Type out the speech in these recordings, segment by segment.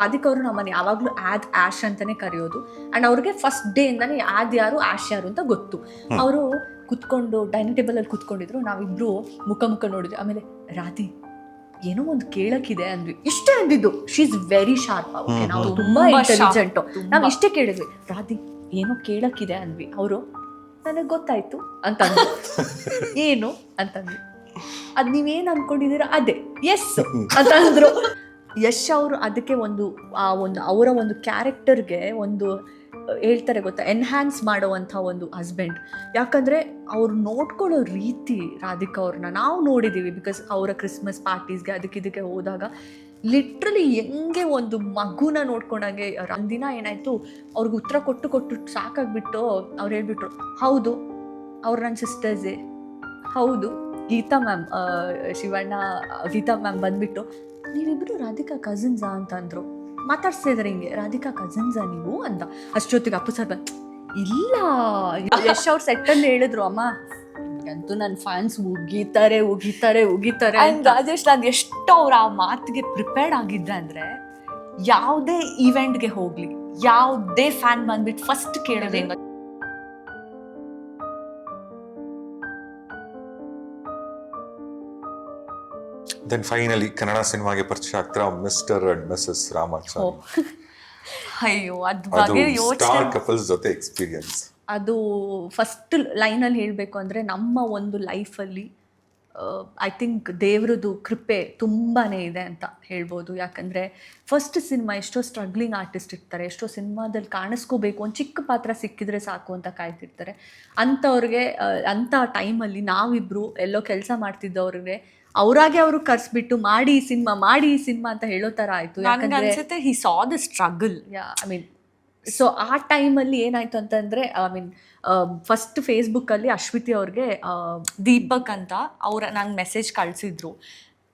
ಅದಕ್ಕೆ ಅವರು ನಮ್ಮನ್ನು ಯಾವಾಗಲೂ ಆದ್ ಆಶ್ ಅಂತಾನೆ ಕರೆಯೋದು. ಅಂಡ್ ಅವ್ರಿಗೆ ಫಸ್ಟ್ ಡೇ ಇಂದಾನೆ ಆದ್ ಯಾರು ಆಶ್ ಯಾರು ಅಂತ ಗೊತ್ತು. ಅವರು ಕುತ್ಕೊಂಡು ಡೈನಿಂಗ್ ಟೇಬಲ್ ಅಲ್ಲಿ ಕುತ್ಕೊಂಡಿದ್ರು. ನಾವಿಬ್ರು ಮುಖ ಮುಖ ನೋಡಿದ್ವಿ. ಆಮೇಲೆ ರಾಧಿ ಏನೋ ಒಂದು ಕೇಳಕ್ಕಿದೆ ಅಂದ್ವಿ. ಇಷ್ಟೇ ಅಂದಿದ್ದು. She is very sharp okay ನಾವು. ತುಂಬಾ ಇಂಟೆಲಿಜೆಂಟ್. ನಾವು ಇಷ್ಟೇ ಕೇಳಿದ್ವಿ. ರಾಧಿ ಏನೋ ಕೇಳಕ್ಕಿದೆ ಅಂದ್ವಿ. ಅವರು ನನಗೆ ಗೊತ್ತಾಯ್ತು ಅಂತಂದ್ರು ಏನು? ಅಂತಂದ್ವಿ ಅದ್ ನೀವೇನ್ ಅನ್ಕೊಂಡಿದೀರ ಅದೇ. ಎಸ್ ಅಂತ ಅಂದ್ರು. ಯಶ್ ಅವರು ಅದಕ್ಕೆ ಒಂದು, ಆ ಒಂದು, ಅವರ ಒಂದು ಕ್ಯಾರೆಕ್ಟರ್ಗೆ ಒಂದು ಹೇಳ್ತಾರೆ ಗೊತ್ತಾ ಎನ್ಹ್ಯಾನ್ಸ್ ಮಾಡುವಂಥ ಒಂದು ಹಸ್ಬೆಂಡ್ ಯಾಕಂದರೆ ಅವ್ರು ನೋಡ್ಕೊಳ್ಳೋ ರೀತಿ ರಾಧಿಕಾ ಅವ್ರನ್ನ ನಾವು ನೋಡಿದ್ದೀವಿ ಬಿಕಾಸ್ ಅವರ ಕ್ರಿಸ್ಮಸ್ ಪಾರ್ಟೀಸ್ಗೆ ಅದಕ್ಕೆ ಇದಕ್ಕೆ ಹೋದಾಗ ಲಿಟ್ರಲಿ ಹೆಂಗೆ ಒಂದು ಮಗುನ ನೋಡ್ಕೊಂಡಂಗೆ ಅಂದಿನ ಏನಾಯಿತು, ಅವ್ರಿಗೆ ಉತ್ತರ ಕೊಟ್ಟು ಕೊಟ್ಟು ಸಾಕಾಗ್ಬಿಟ್ಟು ಅವ್ರು ಹೇಳ್ಬಿಟ್ರು, ಹೌದು, ಅವ್ರು ನನ್ನ ಸಿಸ್ಟರ್ಸೇ ಹೌದು. ಗೀತಾ ಮ್ಯಾಮ್ ಶಿವಣ್ಣ ಗೀತಾ ಮ್ಯಾಮ್ ಬಂದ್ಬಿಟ್ಟು ನೀವಿಬ್ರು ರಾಧಿಕಾ ಕಸಿನ್ಸಾ ಅಂತ ಅಂದ್ರು. ಮಾತಾಡ್ಸ್ತಾ ಇದಾರೆ ಹಿಂಗೆ ರಾಧಿಕಾ ಕಸಿನ್ಸಾ ನೀವು? ಅಂತ. ಅಷ್ಟೊತ್ತಿಗೆ ಅಪ್ಪು ಸರ್ ಬಂದು ಇಲ್ಲ ಯಶ್ ಅವ್ರ ಸೆಟ್ಟಲ್ಲಿ ಹೇಳಿದ್ರು ಅಮ್ಮ. ಅಂತೂ ನನ್ನ ಫ್ಯಾನ್ಸ್ ಉಗಿತಾರೆ ಉಗಿತಾರೆ ಉಗಿತಾರೆ ರಾಜೇಶ್ ನಾನು ಎಷ್ಟು ಅವ್ರ ಆ ಮಾತಿಗೆ ಪ್ರಿಪೇರ್ಡ್ ಆಗಿದ್ದೆ ಅಂದ್ರೆ ಯಾವುದೇ ಈವೆಂಟ್ಗೆ ಹೋಗ್ಲಿ ಯಾವುದೇ ಫ್ಯಾನ್ ಬಂದ್ಬಿಟ್ಟು ಫಸ್ಟ್ ಕೇಳೋದು ದೆನ್ ಫೈನಲಿ ಕನ್ನಡ ಸಿನಿಮಾಗೆ ಪರಿಚಯ ಆಗ್ತಾರ ಮಿಸ್ಟರ್ ಅಂಡ್ ಮಿಸಸ್ ರಾಮಾಚಾರಿ ಅಯ್ಯೋ ಅದ್ ಅದು ಬಗ್ಗೆ ಸ್ಟಾರ್ ಯೋಚನೆ ಕಪಲ್ಸ್ ಜೊತೆ ಎಕ್ಸ್ಪೀರಿಯನ್ಸ್ ಅದು ಫಸ್ಟ್ ಲೈನಲ್ಲಿ ಹೇಳಬೇಕು ಅಂದರೆ ನಮ್ಮ ಒಂದು ಲೈಫಲ್ಲಿ ಐ ಥಿಂಕ್ ದೇವ್ರದ್ದು ಕೃಪೆ ತುಂಬಾ ಇದೆ ಅಂತ ಹೇಳ್ಬೋದು. ಯಾಕಂದರೆ ಫಸ್ಟ್ ಸಿನಿಮಾ ಎಷ್ಟೋ ಸ್ಟ್ರಗ್ಲಿಂಗ್ ಆರ್ಟಿಸ್ಟ್ ಇರ್ತಾರೆ ಎಷ್ಟೋ ಸಿನಿಮಾದಲ್ಲಿ ಕಾಣಿಸ್ಕೋಬೇಕು ಒಂದು ಚಿಕ್ಕ ಪಾತ್ರ ಸಿಕ್ಕಿದ್ರೆ ಸಾಕು ಅಂತ ಕಾಯ್ತಿರ್ತಾರೆ. ಅಂಥವ್ರಿಗೆ ಅಂಥ ಟೈಮಲ್ಲಿ ನಾವಿಬ್ಬರು ಎಲ್ಲೋ ಕೆಲಸ ಮಾಡ್ತಿದ್ದವ್ರಿಗೆ ಅವರಾಗೆ ಅವರು ಕರ್ಸ್ಬಿಟ್ಟು ಮಾಡಿ ಈ ಸಿನಿಮಾ ಮಾಡಿ ಈ ಸಿನಿಮಾ ಅಂತ ಹೇಳೋ ತರ ಆಯ್ತು. ಯಾಕಂದ್ರೆ ಅನ್ಸುತ್ತೆ he saw the struggle I mean so ಆ ಟೈಮಲ್ಲಿ ಏನಾಯ್ತು ಅಂತಂದ್ರೆ ಐ ಮೀನ್ ಫಸ್ಟ್ ಫೇಸ್ಬುಕ್ಕಲ್ಲಿ ಅಶ್ವಿತಿ ಅವ್ರಿಗೆ ದೀಪಕ್ ಅಂತ ಅವ್ರ ನಂಗೆ ಮೆಸೇಜ್ ಕಳ್ಸಿದ್ರು.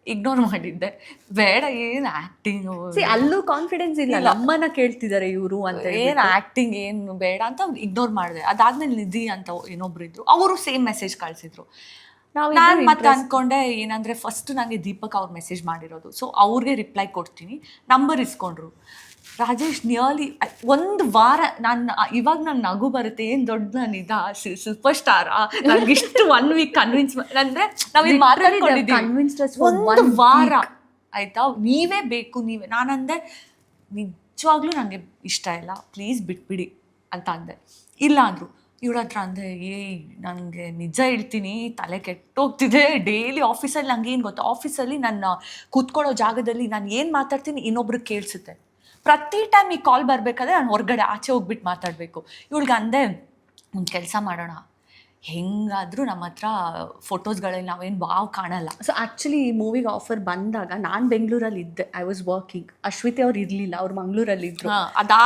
ಇಗ್ನೋರ್ ಮಾಡಿದ್ದೆ. ಬೇಡ ಏನ್ ಆಕ್ಟಿಂಗ್ ಅಲ್ಲೂ ಕಾನ್ಫಿಡೆನ್ಸ್ ಇಲ್ಲ. ಅಮ್ಮನ ನಮ್ಮನ್ನ ಕೇಳ್ತಿದ್ದಾರೆ ಇವರು ಅಂತ ಏನ್. ಆಕ್ಟಿಂಗ್ ಏನು ಬೇಡ ಅಂತ ಇಗ್ನೋರ್ ಮಾಡಿದೆ. ಅದಾದ್ಮೇಲೆ ನಿಧಿ ಅಂತ ಇನ್ನೊಬ್ರು ಇದ್ರು. ಅವರು ಸೇಮ್ ಮೆಸೇಜ್ ಕಳ್ಸಿದ್ರು. ನಾನು ಮತ್ತೆ ಅನ್ಕೊಂಡೆ ಏನಂದ್ರೆ ಫಸ್ಟ್ ನನಗೆ ದೀಪಕ್ ಅವ್ರು ಮೆಸೇಜ್ ಮಾಡಿರೋದು. ಸೊ ಅವ್ರಿಗೆ ರಿಪ್ಲೈ ಕೊಡ್ತೀನಿ. ನಂಬರ್ ಇಸ್ಕೊಂಡ್ರು. ರಾಜೇಶ್ ನಿಯರ್ಲಿ ಒಂದು ವಾರ ನಾನು ಇವಾಗ ನನ್ನ ನಗು ಬರುತ್ತೆ. ಏನು ದೊಡ್ಡ ನಾನು ಇದ? ಸೂಪರ್ ಸ್ಟಾರ್ ನನಗೆ ಇಷ್ಟು ಒನ್ ವೀಕ್ ಕನ್ವಿನ್ಸ್ ಅಂದ್ರೆ ನಾವು ಇಲ್ಲಿ Literally they have ಮಾತಾಡ್ಕೊಂಡಿದ್ದೀವಿ. convinced us for ಒಂದು ವಾರ. ಆಯಿತಾ ಆಯ್ತಾ? ನೀವೇ ಬೇಕು ನೀವೇ. ನಾನಂದೆ ನಿಜವಾಗ್ಲೂ ನನಗೆ ಇಷ್ಟ ಇಲ್ಲ. ಪ್ಲೀಸ್ ಬಿಟ್ಬಿಡಿ ಅಂತ ಅಂದೆ. ಇಲ್ಲ ಅಂದರು. ಇವ್ರ ಹತ್ರ ಅಂದೆ ಏಯ್ ನನಗೆ ನಿಜ ಹೇಳ್ತೀನಿ ತಲೆ ಕೆಟ್ಟೋಗ್ತಿದೆ ಡೈಲಿ ಆಫೀಸಲ್ಲಿ ನಂಗೆ ಏನು ಗೊತ್ತಾ ಆಫೀಸಲ್ಲಿ ನನ್ನ ಕೂತ್ಕೊಳ್ಳೋ ಜಾಗದಲ್ಲಿ ನಾನು ಏನು ಮಾತಾಡ್ತೀನಿ ಇನ್ನೊಬ್ರು ಕೇಳಿಸುತ್ತೆ. ಪ್ರತಿ ಟೈಮ್ ಈ ಕಾಲ್ ಬರಬೇಕಾದ್ರೆ ನಾನು ಹೊರಗಡೆ ಆಚೆ ಹೋಗ್ಬಿಟ್ಟು ಮಾತಾಡಬೇಕು. ಇವಳಿಗೆ ಅಂದೆ ಒಂದು ಕೆಲಸ ಮಾಡೋಣ. ಹೆಂಗಾದರೂ ನಮ್ಮ ಹತ್ರ ಫೋಟೋಸ್ಗಳಲ್ಲಿ ನಾವೇನು ವಾವ್ ಕಾಣಲ್ಲ. ಸೊ ಆ್ಯಕ್ಚುಲಿ ಈ ಮೂವಿಗೆ ಆಫರ್ ಬಂದಾಗ ನಾನು ಬೆಂಗಳೂರಲ್ಲಿ ಇದ್ದೆ ಐ ವಾಸ್ ವರ್ಕಿಂಗ್ ಅಶ್ವಿತಿ ಅವ್ರು ಇರಲಿಲ್ಲ ಅವ್ರು ಮಂಗಳೂರಲ್ಲಿ ಇದ್ರು ಅದಾ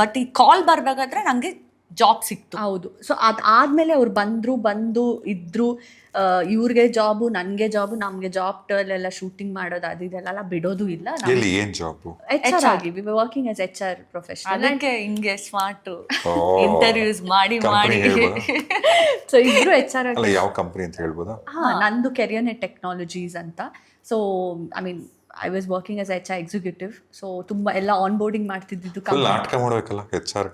ಬಟ್ ಈ ಕಾಲ್ ಬರಬೇಕಾದ್ರೆ ನಂಗೆ ಜಾಬ್ ಸಿಕ್ತು. ಹೌದು. ಸೊ ಅದಾದ್ಮೇಲೆ ಅವ್ರು ಬಂದ್ರು ಬಂದು ಇದ್ರು ಆ, ಇವ್ರಿಗೆ ಜಾಬು ನನಗೆ ಜಾಬು ನಮಗೆ ಜಾಬ್ ಟಲ್ಲೆಲ್ಲ ಎಲ್ಲ ಶೂಟಿಂಗ್ ಮಾಡೋದು ಅದು ಇದೆಲ್ಲ ಬಿಡೋದು ಇಲ್ಲ. ಎಲ್ಲಿ ಏನು ಜಾಬ್ ಎಚ್ ಆರ್. ಆಗಿ we working as H R professional ಅದಕ್ಕೆ ಹಿಂಗೆ ಸ್ಮಾರ್ಟ್ ಇಂಟರ್ವ್ಯೂಸ್ ಮಾಡಿ ಮಾಡಿ? ಸೊ ಇಬ್ರು ಎಚ್ ಆರ್ ಅಲ್ಲ ಯಾವ ಕಂಪನಿ ಅಂತ ಹೇಳ್ಬೋದಾ? ಹಾ ನಂದು ಕೆರಿಯರ್ ಟೆಕ್ನಾಲಜೀಸ್ ಅಂತ. So I mean I was working as H R executive so ತುಂಬಾ ಎಲ್ಲ ಆನ್ ಬೋರ್ಡಿಂಗ್ ಮಾಡ್ತಿದ್ದು ಫುಲ್ ನಾಟಕ ಮಾಡಬೇಕಲ್ಲ ಎಚ್ ಆರ್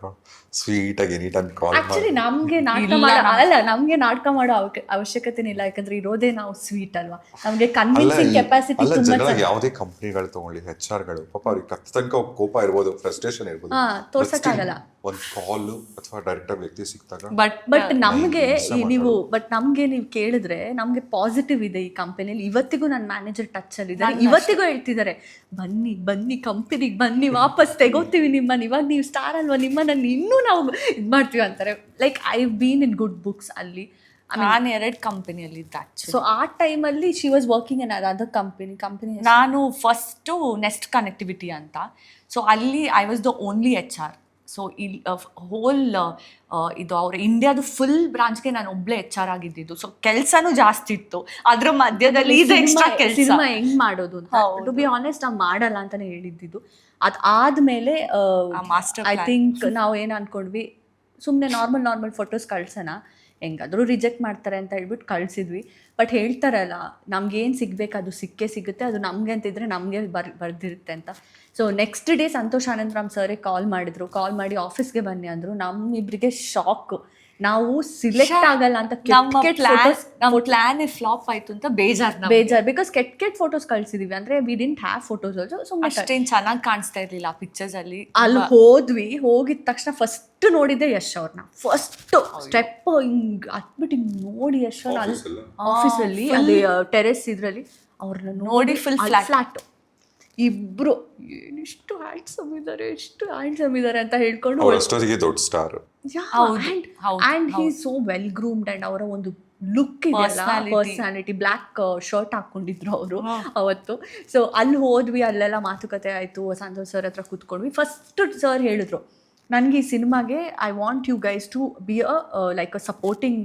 ಸ್ವೀಟ್ ಆಗಿ ಎನಿ ಟೈಮ್ ಕಾಲ್ ಆಕ್ಚುಲಿ ನಮಗೆ ನಾಟಕ ಮಾಡೋ ಅಲ್ಲ ನಮ್ಗೆ ನಾಟಕ ಮಾಡೋ ಅವಶ್ಯಕತೆ ಅವಶ್ಯಕತೆನೇ ಇಲ್ಲ. ಯಾಕಂದ್ರೆ ಇರೋದೇ ನಾವು ಸ್ವೀಟ್ ಅಲ್ವಾ? ನಮಗೆ ಕನ್ವಿನ್ಸಿಂಗ್ ಕೆಪಾಸಿಟಿ ಅಲ್ಲ ತುಂಬಾ ಜನರಾಗಿ ಯಾವುದೇ ಕಂಪ್ನಿಗಳು ತಗೊಳ್ಳಿ ಎಚ್ಗಳು ಪಾಪ ಅವ್ರಿಗೆ ಕತ್ತ ತನಕ ಕೋಪ ಇರ್ಬೋದು ಫ್ರಸ್ಟ್ರೇಷನ್ ಇರ್ಬೋದು. ಹಾ, ತೋರ್ಸಕ್ಕಾಗಲ್ಲ. ಒಂದ್ ಕಾಲ್ ಅಥವಾ ಡೈರೆಕ್ಟ್ ವ್ಯಕ್ತಿ ಸಿಕ್ತಾಗ ಬಟ್ ಬಟ್ ನಮಗೆ ನೀವು ಬಟ್ ನಮಗೆ ನೀವು ಕೇಳಿದ್ರೆ ನಮಗೆ ಪಾಸಿಟಿವ್ ಇದೆ ಈ ಕಂಪನಿಯಲ್ಲಿ ಇವತ್ತಿಗೂ ನನ್ನ ಮ್ಯಾನೇಜರ್ ಟಚ್ ಅಲ್ಲಿ ಇದ್ದಾರೆ. ಇವತ್ತಿಗೂ ಹೇಳ್ತಿದ್ದಾರೆ ಬನ್ನಿ ಬನ್ನಿ ಕಂಪನಿಗೆ ಬನ್ನಿ ವಾಪಸ್ ತೆಗೋತೀವಿ ನಿಮ್ಮನ್ನ. ಇವಾಗ ನೀವು ಸ್ಟಾರ್ ಅಲ್ವಾ? ನಿಮ್ಮನ್ನ ಇನ್ನೂ ನಾವು ಇದು ಮಾಡ್ತೀವಿ ಅಂತಾರೆ. Like I been in good books ಅಲ್ಲಿ. ನಾನು ಎರಡು ಕಂಪನಿಯಲ್ಲಿ ಇದ್ದೆ. ಸೊ ಆ ಟೈಮಲ್ಲಿ she was working in other company company ನಾನು ಫಸ್ಟು ನೆಸ್ಟ್ ಕನೆಕ್ಟಿವಿಟಿ ಅಂತ. ಸೊ ಅಲ್ಲಿ I was the only H R so ಇಲ್ಲಿ ಹೋಲ್ ಇದು ಅವ್ರ ಇಂಡಿಯಾದ ಫುಲ್ ಬ್ರಾಂಚ್ಗೆ ನಾನು ಒಬ್ಳೆ ಎಚ್ ಆರ್ ಆಗಿದ್ದು ಸೊ ಕೆಲಸನೂ ಜಾಸ್ತಿ ಇತ್ತು. ಅದ್ರ ಮಧ್ಯದಲ್ಲಿ ಸಿನಿಮಾ ಹೆಂಗ್ ಮಾಡೋದು. ಟು ಬಿ ಆನೆಸ್ಟ್ ನಾವು ಮಾಡಲ್ಲ ಅಂತಾನೆ ಹೇಳಿದ್ದು ಅದ್ ಆದ್ಮೇಲೆ master ಐ. ಥಿಂಕ್ ನಾವು ಏನ್ ಅನ್ಕೊಂಡ್ವಿ ಸುಮ್ಮನೆ ನಾರ್ಮಲ್ ನಾರ್ಮಲ್ ಫೋಟೋಸ್ ಕಳ್ಸೋಣ. ಹೆಂಗಾದ್ರೂ ರಿಜೆಕ್ಟ್ ಮಾಡ್ತಾರೆ ಅಂತ ಹೇಳ್ಬಿಟ್ಟು ಕಳ್ಸಿದ್ವಿ. ಬಟ್ ಹೇಳ್ತಾರಲ್ಲ ನಮ್ಗೆ ಏನು ಸಿಗ್ಬೇಕು ಅದು ಸಿಕ್ಕೇ ಸಿಗುತ್ತೆ. ಅದು ನಮ್ಗೆ ಅಂತಿದ್ರೆ ನಮಗೆ ಬರ್ ಬರ್ದಿರುತ್ತೆ ಅಂತ. So next day Santosh Anandram ಸರೇ call ಮಾಡಿದ್ರು. ಕಾಲ್ ಮಾಡಿ ಆಫೀಸ್ಗೆ ಬನ್ನಿ ಅಂದ್ರು. ನಮ್ಮಿಬ್ರಿಗೆ ಶಾಕ್ ನಾವು ಸಿಲೆಕ್ಟ್ ಆಗಲ್ಲ ಅಂತ ನಮ್ಮ ಕೆಟ್ಟ ಪ್ಲಾನ್ photos ನಮ್ಮ ಪ್ಲಾನ್ ಫ್ಲಾಪ್ ಆಯ್ತು ಅಂತ ಬೇಜಾರ್. ಬೇಜಾರ್. ಬಿಕಾಸ್ ಕೆಟ್ ಕೆಟ್ ಫೋಟೋಸ್ ಕಳ್ಸಿದೀವಿ. ಅಂದ್ರೆ we didn't have photos also so ಅಷ್ಟೇನು ಚೆನ್ನಾಗಿ ಕಾಣಿಸ್ತಾ ಇರ್ಲಿಲ್ಲ ಪಿಕ್ಚರ್ಸ್ ಅಲ್ಲಿ. ಅಲ್ಲಿ ಹೋದ್ವಿ. ಹೋಗಿದ ತಕ್ಷಣ ಫಸ್ಟ್ ನೋಡಿದ್ದೆ ಯಶ್ ಅವ್ರನ್ನ. ಫಸ್ಟ್ ಸ್ಟೆಪ್ ಹಿಂಗ್ ಹತ್ಬಿಟ್ಟು ಹಿಂಗ್ ನೋಡಿ ಯಶ್ ಅವ್ರ ಅಲ್ಲಿ ಆಫೀಸಲ್ಲಿ ಅಲ್ಲಿ. ಟೆರೆಸ್ ಇದ್ರಲ್ಲಿ ಅವ್ರನ್ನ ನೋಡಿ ಫುಲ್ ಫ್ಲಾಟ್ ಇಬ್ರು ಏನಿಷ್ಟು ಹ್ಯಾಂಡ್ಸಮ್ ಇದಾರೆ ಎಷ್ಟು ಹ್ಯಾಂಡ್ಸಮ್ ಇದಾರೆ ಅಂತ ಹೇಳ್ಕೊಂಡು ಅಷ್ಟೊತ್ತಿಗೆ ದೊಡ್ಡ star and he so well groomed and ಅವರ ಒಂದು ಲುಕ್ ಇದೆಯಲ್ಲ. ಪರ್ಸನಾಲಿಟಿ ಬ್ಲ್ಯಾಕ್ ಶರ್ಟ್ ಹಾಕೊಂಡಿದ್ರು ಅವರು ಅವತ್ತು. ಸೊ ಅಲ್ಲಿ ಹೋದ್ವಿ ಅಲ್ಲೆಲ್ಲ ಮಾತುಕತೆ ಆಯ್ತು ಸಂತೋಷ್ ಸರ್ ಹತ್ರ ಕೂತ್ಕೊಂಡ್ವಿ. ಫಸ್ಟ್ ಸರ್ ಹೇಳಿದ್ರು ನನಗೆ ಈ ಸಿನಿಮಾಗೆ I want you guys to be a like a supporting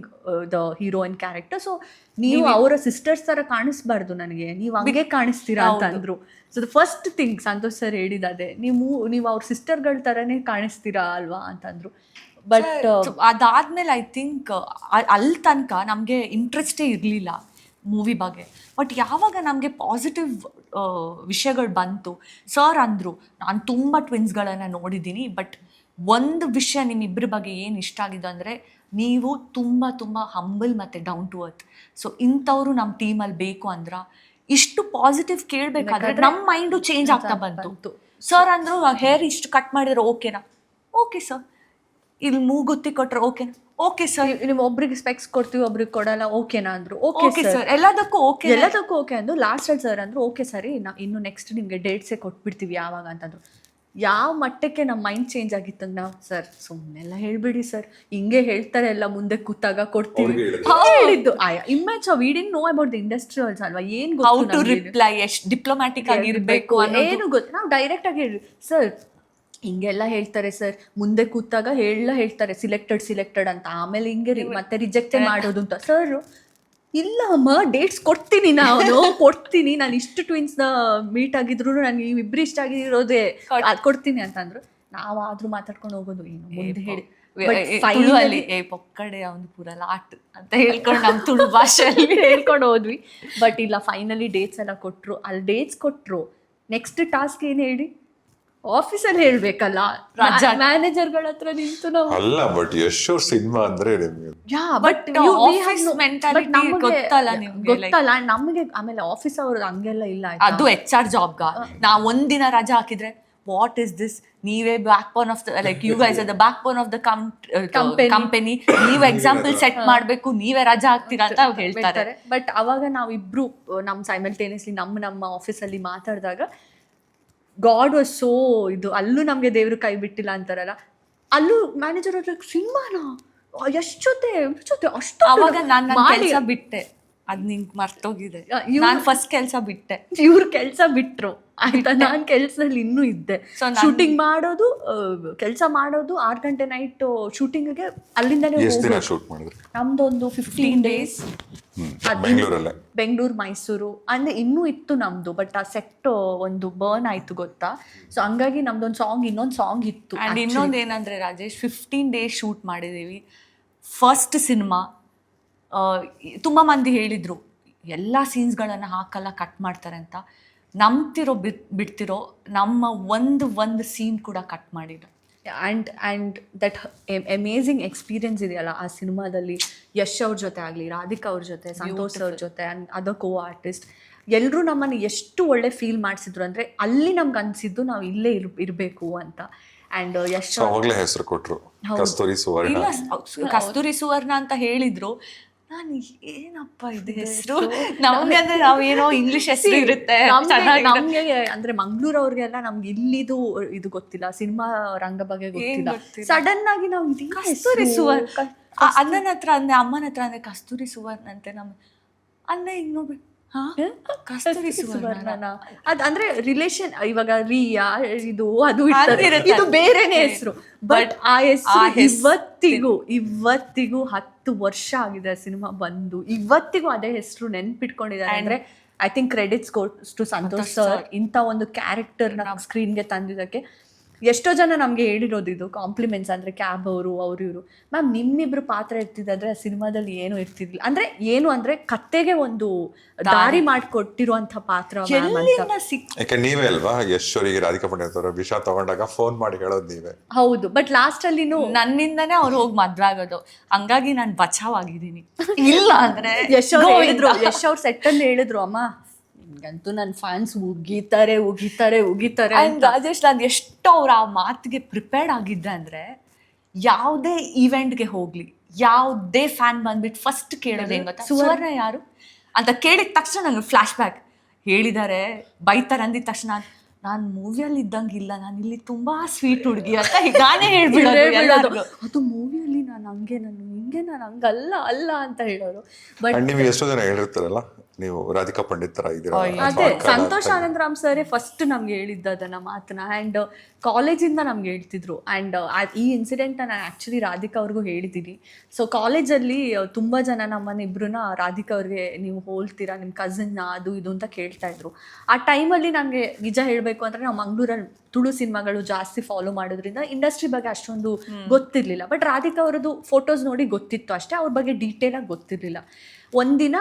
the heroine character so ನೀವು ಅವರ ಸಿಸ್ಟರ್ಸ್ ತರ ಕಾಣಿಸ್ಬಾರ್ದು ನನಗೆ. ನೀವು ಹಂಗೆ ಕಾಣಿಸ್ತೀರಾ ಅಂತ ಅಂದ್ರು. So the first thing Santosh sir ಹೇಳಿದದೆ ನೀವು ನೀವು ಅವ್ರ ಸಿಸ್ಟರ್ಗಳ ಥರನೇ ಕಾಣಿಸ್ತೀರಾ ಅಲ್ವಾ? ಅಂತಂದ್ರು ಬಟ್ ಅದಾದ್ಮೇಲೆ ಐ ಥಿಂಕ್ ಅಲ್ಲಿ ತನಕ ನಮಗೆ ಇಂಟ್ರೆಸ್ಟೇ ಇರಲಿಲ್ಲ ಮೂವಿ ಬಗ್ಗೆ. ಬಟ್ ಯಾವಾಗ ನಮಗೆ ಪಾಸಿಟಿವ್ ವಿಷಯಗಳು ಬಂತು ಸರ್ ಅಂದರು. ನಾನು ತುಂಬ ಟ್ವಿನ್ಸ್ಗಳನ್ನು ನೋಡಿದ್ದೀನಿ ಬಟ್ ಒಂದು ವಿಷಯ ನಿಮ್ಮಿಬ್ಬರ ಬಗ್ಗೆ ಏನು ಇಷ್ಟ ಆಗಿದೆ ಅಂದರೆ ನೀವು ತುಂಬ ತುಂಬ ಹಂಬಲ್ ಮತ್ತು ಡೌನ್ ಟು ಅರ್ತ್ ಸೊ ಇಂಥವ್ರು ನಮ್ಮ ಟೀಮಲ್ಲಿ ಬೇಕು ಅಂದ್ರೆ ಇಷ್ಟು ಪಾಸಿಟಿವ್ ಕೇಳಬೇಕಾದ್ರೆ ನಮ್ಮ ಮೈಂಡು ಚೇಂಜ್ ಆಗ್ತಾ ಬಂತು. ಸರ್ ಅಂದರು ಹೇರ್ ಇಷ್ಟು ಕಟ್ ಮಾಡಿದ್ರೆ ಓಕೆನಾ ಓಕೆ ಸರ್ ಇಲ್ಲಿ ಮೂಗುತ್ತಿ ಕೊಟ್ರೆ ಓಕೆನಾ ಓಕೆ ಸರ್ ನೀವು ಒಬ್ರಿಗೆ ಸ್ಪೆಕ್ಸ್ ಕೊಡ್ತೀವಿ ಒಬ್ರಿಗೆ ಕೊಡಲ್ಲ ಓಕೆನಾ ಅಂದ್ರು. ಓಕೆ ಓಕೆ ಸರ್ ಎಲ್ಲದಕ್ಕೂ ಓಕೆ ಎಲ್ಲದಕ್ಕೂ ಓಕೆ ಅಂದ್ರು. ಲಾಸ್ಟ್ ಸರ್ ಅಂದ್ರು ಓಕೆ ಸರಿ ನಾ ಇನ್ನು ನೆಕ್ಸ್ಟ್ ನಿಮ್ಗೆ ಡೇಟ್ಸೇ ಕೊಟ್ಬಿಡ್ತೀವಿ ಯಾವಾಗ? ಅಂತಂದ್ರು. ಯಾವ ಮಟ್ಟಕ್ಕೆ ನಮ್ಮ ಮೈಂಡ್ ಚೇಂಜ್ ಆಗಿತ್ತು ನಾವು ಸರ್ ಸುಮ್ಮನೆಲ್ಲ ಹೇಳ್ಬಿಡಿ ಸರ್ ಹಿಂಗೆ ಹೇಳ್ತಾರೆ ಎಲ್ಲ ಮುಂದೆ ಕೂತಾಗ ಕೊಡ್ತೀವಿ. ಹೇಳಿದ್ದು. Image we didn't know about the industry also ಅಲ್ವಾ? ಏನ್ ಹೌ ಗೊತ್ತು? ರಿಪ್ಲೈ ಎಷ್ಟು ಡಿಪ್ಲೊಮ್ಯಾಟಿಕ್ ಆಗಿರ್ಬೇಕು ಏನು ಗೊತ್ತು? ನಾವು ಡೈರೆಕ್ಟ್ ಆಗಿ ಹೇಳಿ ಸರ್ ಹಿಂಗೆಲ್ಲ ಹೇಳ್ತಾರೆ ಸರ್ ಮುಂದೆ ಕೂತಾಗ ಹೇಳ ಹೇಳ್ತಾರೆ ಸಿಲೆಕ್ಟೆಡ್ ಸಿಲೆಕ್ಟೆಡ್ ಅಂತ. ಆಮೇಲೆ ಹಿಂಗೆ ರಿ- ಮತ್ತೆ ರಿಜೆಕ್ಟೇ ಮಾಡೋದು ಅಂತ. ಸರ್ ಇಲ್ಲ ಅಮ್ಮ ಡೇಟ್ಸ್ ಕೊಡ್ತೀನಿ ನಾನು. ಕೊಡ್ತೀನಿ. ನಾನು ಇಷ್ಟು ಟ್ವಿನ್ಸ್ ಮೀಟ್ ಆಗಿದ್ರು ನನಗೆ ಇಬ್ರು ಇಷ್ಟ ಆಗಿರೋದೇ. ಅದ್ ಕೊಡ್ತೀನಿ ಅಂತಂದ್ರು. ನಾವಾದ್ರೂ ಮಾತಾಡ್ಕೊಂಡು ಹೋಗೋದು ಏನು? ಮುಂದೆ ಹೇಳಿ. ಅಲ್ಲಿ ಏ ಪೊಕ್ಕಡೆ ಅವನು ಪೂರ ಲಾಟ್ ಅಂತ ಹೇಳ್ಕೊಂಡು ನಮ್ಮ ತುಳು ಭಾಷೆಯಲ್ಲಿ. ಹೇಳ್ಕೊಂಡು ಹೋದ್ವಿ. ಬಟ್ ಇಲ್ಲ ಫೈನಲಿ ಡೇಟ್ಸ್ ಎಲ್ಲ ಕೊಟ್ರು. ಅಲ್ಲಿ ಡೇಟ್ಸ್ ಕೊಟ್ರು. ನೆಕ್ಸ್ಟ್ ಟಾಸ್ಕ್ ಏನು ಹೇಳಿ? ಆಫೀಸಲ್ಲಿ ಹೇಳ್ಬೇಕಲ್ಲ. ರಜಾ. ಮ್ಯಾನೇಜರ್ಗಳ ಹತ್ರ ನಿಂತು ನಾವು ಅಲ್ಲ ಬಟ್ ಯಶ್ ಅವ್ರ ಸಿನಿಮಾ ಅಂದ್ರೆ ನಿಮ್ಗೆ ಯಾ mentality ಗೊತ್ತಲ್ಲ ಗೊತ್ತಲ್ಲ. ನಮಗೆ ಆಮೇಲೆ ಆಫೀಸ್ ಅವ್ರದ್ದು ಹಂಗೆಲ್ಲ ಇಲ್ಲ ಅದು ಎಚ್ ಆರ್ ಜಾಬ್ಗ ನಾ ಒಂದಿನ ರಜಾ ಹಾಕಿದ್ರೆ ವಾಟ್ ಇಸ್ ದಿಸ್ ನೀವೇ backbone of the like you guys the backbone of the Company. Company ನೀವು ಎಕ್ಸಾಂಪಲ್ ಸೆಟ್ ಮಾಡಬೇಕು ನೀವೇ ರಜಾ ಹಾಕ್ತೀರಾ ಅಂತ ಹೇಳ್ತಾರೆ. ಬಟ್ ಅವಾಗ ನಾವಿಬ್ರು ನಮ್ ಸೈಮಲ್ಟೇನಿಯಸ್ಲಿ ನಮ್ಮ ನಮ್ಮ ಆಫೀಸಲ್ಲಿ ಮಾತಾಡಿದಾಗ ಗಾಡ್ ವಾಸ್ ಸೋ ಇದು ಅಲ್ಲೂ ನಮಗೆ ದೇವರು ಕೈ ಬಿಟ್ಟಿಲ್ಲ ಅಂತಾರಲ್ಲ ಅಲ್ಲೂ ಮ್ಯಾನೇಜರ್ ಅವ್ರ ಸಿನಿಮಾನ ಎಷ್ಟು ಜೊತೆ ಜೊತೆ ಅಷ್ಟು ಅವಾಗ ನಾನು ಕೆಲಸ ಬಿಟ್ಟೆ. ಅದ್ ನಿಂಗೆ ಮರ್ತೋಗಿದೆ. ನಾನು ಫಸ್ಟ್ ಕೆಲಸ ಬಿಟ್ಟೆ. ಇವ್ರು ಕೆಲಸ ಬಿಟ್ರು. ಆಯ್ತಾ? ನಾನು ಕೆಲಸದಲ್ಲಿ ಇನ್ನೂ ಇದ್ದೆ. ಶೂಟಿಂಗ್ ಮಾಡೋದು ಕೆಲಸ ಮಾಡೋದು ಆರು ಗಂಟೆ ನೈಟ್ ಶೂಟಿಂಗ್ಗೆ ಅಲ್ಲಿಂದನೇ ಎಷ್ಟ್ ದಿನ ಶೂಟ್ ಮಾಡಿದ್ರಿ? ನಮ್ದೊಂದು ಫಿಫ್ಟೀನ್ ಡೇಸ್ ಬೆಂಗಳೂರಲ್ಲೇ. ಬೆಂಗಳೂರು ಮೈಸೂರು. ಅಂದ್ರೆ ಇನ್ನೂ ಇತ್ತು ನಮ್ದು ಬಟ್ ಆ ಸೆಟ್ ಒಂದು ಬರ್ನ್ ಆಯ್ತು ಗೊತ್ತಾ? ಸೊ ಹಂಗಾಗಿ ನಮ್ದೊಂದು ಸಾಂಗ್ ಇನ್ನೊಂದು ಸಾಂಗ್ ಇತ್ತು ಆ್ಯಂಡ್ ಇನ್ನೊಂದು ಏನಂದ್ರೆ ರಾಜೇಶ್ ಫಿಫ್ಟೀನ್ ಡೇಸ್ ಶೂಟ್ ಮಾಡಿದ್ದೀವಿ. ಫಸ್ಟ್ ಸಿನಿಮಾ ತುಂಬಾ ಮಂದಿ ಹೇಳಿದ್ರು ಎಲ್ಲ ಸೀನ್ಸ್ಗಳನ್ನು ಹಾಕಲ್ಲ ಕಟ್ ಮಾಡ್ತಾರೆ ಅಂತ. ನಂಬ್ತಿರೋ ಬಿಟ್ ಬಿಡ್ತಿರೋ ನಮ್ಮ ಒಂದು ಒಂದು ಸೀನ್ ಕೂಡ ಕಟ್ ಮಾಡಿದ್ರು. And and that amazing experience ಇದೆಯಲ್ಲ ಆ ಸಿನಿಮಾದಲ್ಲಿ ಯಶ್ ಅವ್ರ ಜೊತೆ ಆಗಲಿ ರಾಧಿಕಾ ಅವ್ರ ಜೊತೆ ಸಂತೋಷ್ ಅವ್ರ ಜೊತೆ ಆ್ಯಂಡ್ ಅದರ್ ಕೋ ಆರ್ಟಿಸ್ಟ್ ಎಲ್ಲರೂ ನಮ್ಮನ್ನು ಎಷ್ಟು ಒಳ್ಳೆ ಫೀಲ್ ಮಾಡಿಸಿದ್ರು ಅಂದರೆ ಅಲ್ಲಿ ನಮ್ಗೆ ಅನಿಸಿದ್ದು ನಾವು ಇಲ್ಲೇ ಇರ್ ಇರಬೇಕು ಅಂತ. ಆ್ಯಂಡ್ ಯಶ್ ಹೆಸರು ಕೊಟ್ಟರು ಕಸ್ತೂರಿ ಸುವರ್ಣ. ಕಸ್ತೂರಿ ಸುವರ್ಣ ಅಂತ ಹೇಳಿದ್ರು ನಾನು ಏನಪ್ಪ ಇದು ಹೆಸರು ನಮ್ಗೆ ಅಂದ್ರೆ ನಾವು ಏನೋ ಇಂಗ್ಲಿಷ್ ಹೆಸರು ಇರುತ್ತೆ ನಮ್ಗೆ. ಅಂದ್ರೆ ಮಂಗ್ಳೂರ್ ಅವ್ರಿಗೆಲ್ಲ ನಮ್ಗೆ ಇಲ್ಲಿದು ಇದು ಗೊತ್ತಿಲ್ಲ ಸಿನಿಮಾ ರಂಗ ಬಗ್ಗೆ ಗೊತ್ತಿಲ್ಲ. ಸಡನ್ ಆಗಿ ನಾವು ಕಸ್ತೂರಿ ಅಣ್ಣನತ್ರ ಸುವರ್ಣ ಅಣ್ಣನ ಹತ್ರ ಅಂದ್ರೆ ಅಮ್ಮನ ಹತ್ರ ಅಂದ್ರೆ ಕಸ್ತೂರಿ ಸುವರ್ಣ ಅಂತೆ ನಮ್ಮ ಅಣ್ಣ ಹಿಂಗ್ ನೋಡ್ಬಿಟ್ಟು ಕಸ್ತೂರಿ ಸುವರ್ಣನ ಅದ್ ಅಂದ್ರೆ ರಿಲೇಷನ್ ಇವಾಗ ರಿಯಾ ಇದು ಅದು. ಇದು ಬೇರೆನೆ ಹೆಸರು. ಬಟ್ ಆ ಹೆಸರು ಇವತ್ತಿಗೂ ಇವತ್ತಿಗೂ ಹತ್ತು ವರ್ಷ ಆಗಿದೆ ಸಿನಿಮಾ ಬಂದು. ಇವತ್ತಿಗೂ ಅದೇ ಹೆಸರು ನೆನ್ಪಿಟ್ಕೊಂಡಿದ್ದಾರೆ ಅಂದ್ರೆ I think credits goes to Santosh sir ಇಂಥ ಒಂದು ಕ್ಯಾರೆಕ್ಟರ್ನ ಸ್ಕ್ರೀನ್ಗೆ ತಂದಿದ್ದಕ್ಕೆ ಎಷ್ಟೋ ಜನ ನಮಗೆ ಹೇಳಿರೋದು ಇದು ಕಾಂಪ್ಲಿಮೆಂಟ್ಸ್ ಅಂದ್ರೆ ಕ್ಯಾಬ್ ಅವರು ಅವರು ಇವರು. ಮ್ಯಾಮ್ ನಿಮ್ಮಿಬ್ರು ಪಾತ್ರ ಇರ್ತಿದ್ರೆ ಸಿನಿಮಾದಲ್ಲಿ ಏನು ಇರ್ತಿರ್ಲಿಲ್ಲ ಅಂದ್ರೆ ಏನು ಅಂದ್ರೆ ಕತ್ತೆಗೆ ಒಂದು ದಾರಿ ಮಾಡಿಕೊಟ್ಟಿರುವಂಥ ಪಾತ್ರ ma'am ಅಂತ. ಯಾಕೆ ನೀವೇ ಅಲ್ವಾ? ಯಶ್ವರಿಗೆ ರಾಧಿಕಾ ಪಂಡಿತ್ ಅವರ ವಿಷ ತಗೊಂಡಾಗ ಫೋನ್ ಮಾಡಿ ಹೇಳೋದು ನೀವೇ. ಹೌದು ಬಟ್ ಲಾಸ್ಟ್ ಅಲ್ಲಿನೂ ನನ್ನಿಂದನೇ ಅವ್ರು ಹೋಗಿ ಮದ್ವೆ ಆಗೋದು. ಹಂಗಾಗಿ ನಾನು ಬಚಾವ್ ಆಗಿದ್ದೀನಿ. ಇಲ್ಲ ಅಂದ್ರೆ ಯಶ್ ಅವ್ರು ಹೇಳಿದ್ರು ಯಶ್ ಅವ್ರು ಸೆಟ್ ಅಲ್ಲಿ ಹೇಳಿದ್ರು ಅಮ್ಮ. ನಿಮ್ಗಂತೂ ನನ್ನ ಫ್ಯಾನ್ಸ್ ಉಗಿತಾರೆ ಉಗಿತಾರೆ ಉಗಿತಾರೆ ಅಂಡ್ ರಾಜೇಶ್ ನಾನು ಎಷ್ಟು ಅವ್ರ ಆ ಮಾತಿಗೆ ಪ್ರಿಪೇರ್ಡ್ ಆಗಿದ್ದೆ ಅಂದ್ರೆ ಯಾವುದೇ ಇವೆಂಟ್ಗೆ ಹೋಗ್ಲಿ ಯಾವುದೇ ಫ್ಯಾನ್ ಬಂದ್ಬಿಟ್ಟು ಫಸ್ಟ್ ಕೇಳೋದು ಗೊತ್ತಾ? ಸುವರ್ಣ. ಯಾರು? ಅಂತ ಕೇಳಿದ ತಕ್ಷಣ ನನಗೆ ಫ್ಲಾಶ್ ಬ್ಯಾಕ್ ಹೇಳಿದ್ದಾರೆ ಬೈತಾರೆ ಅಂದಿದ ತಕ್ಷಣ ನಾನು ಮೂವಿಯಲ್ಲಿ ಇದ್ದಂಗಿಲ್ಲ ನಾನು ಇಲ್ಲಿ ತುಂಬಾ ಸ್ವೀಟ್ ಹುಡುಗಿ ಅಂತ ಹೀಗಾನೇ ಹೇಳ್ಬಿಡೋದು ಅದು ಮೂವಿಯಲ್ಲಿ ನಾನು ಹಂಗೆ ನಾನು ಹಿಂಗೆ ನಾನು ಹಂಗಲ್ಲ ಅಲ್ಲ ಅಂತ ಹೇಳೋರು. ಬಟ್ ನೀವು ನಿಮ್ಗೆ ಎಷ್ಟೋ ಜನ ಹೇಳಿರ್ತಾರಲ್ಲ? ನೀವು ರಾಧಿಕಾ ಪಂಡಿತ್ ತರ ಇದ್ದೀರಾ ಅದೇ ಸಂತೋಷ್. ಆನಂದರಾಮ್ ಸರ್ ಫಸ್ಟ್ ನಮ್ಗೆ ಹೇಳಿದ್ದ ಅದನ್ನ ಮಾತನ್ನ. ಆ್ಯಂಡ್ ಕಾಲೇಜಿಂದ ನಮ್ಗೆ ಹೇಳ್ತಿದ್ರು. ಅಂಡ್ ಈ ಇನ್ಸಿಡೆಂಟ್ ನಾನು ಆಕ್ಚುಲಿ ರಾಧಿಕಾ ಅವ್ರಿಗೂ ಹೇಳಿದ್ದೀನಿ. ಸೊ ಕಾಲೇಜಲ್ಲಿ ತುಂಬಾ ಜನ ನಮ್ಮನ್ನ ಇಬ್ರನ್ನ ರಾಧಿಕಾ ಅವ್ರಿಗೆ ನೀವು ಹೋಲ್ತೀರಾ ನಿಮ್ಮ ಕಸಿನ್ನ ಅದು ಇದು ಅಂತ ಕೇಳ್ತಾ ಇದ್ರು. ಆ ಟೈಮಲ್ಲಿ ನನಗೆ ನಿಜ ಹೇಳ್ಬೇಕು ಅಂದ್ರೆ ನಾವು ಮಂಗ್ಳೂರಲ್ಲಿ ತುಳು ಸಿನಿಮಾಗಳು ಜಾಸ್ತಿ ಫಾಲೋ ಮಾಡೋದ್ರಿಂದ ಇಂಡಸ್ಟ್ರಿ ಬಗ್ಗೆ ಅಷ್ಟೊಂದು ಗೊತ್ತಿರಲಿಲ್ಲ. ಬಟ್ ರಾಧಿಕಾ ಅವರದ್ದು ಫೋಟೋಸ್ ನೋಡಿ ಗೊತ್ತಿತ್ತು ಅಷ್ಟೇ. ಅವ್ರ ಬಗ್ಗೆ ಡೀಟೇಲ್ ಆಗಿ ಗೊತ್ತಿರಲಿಲ್ಲ. ಒಂದಿನ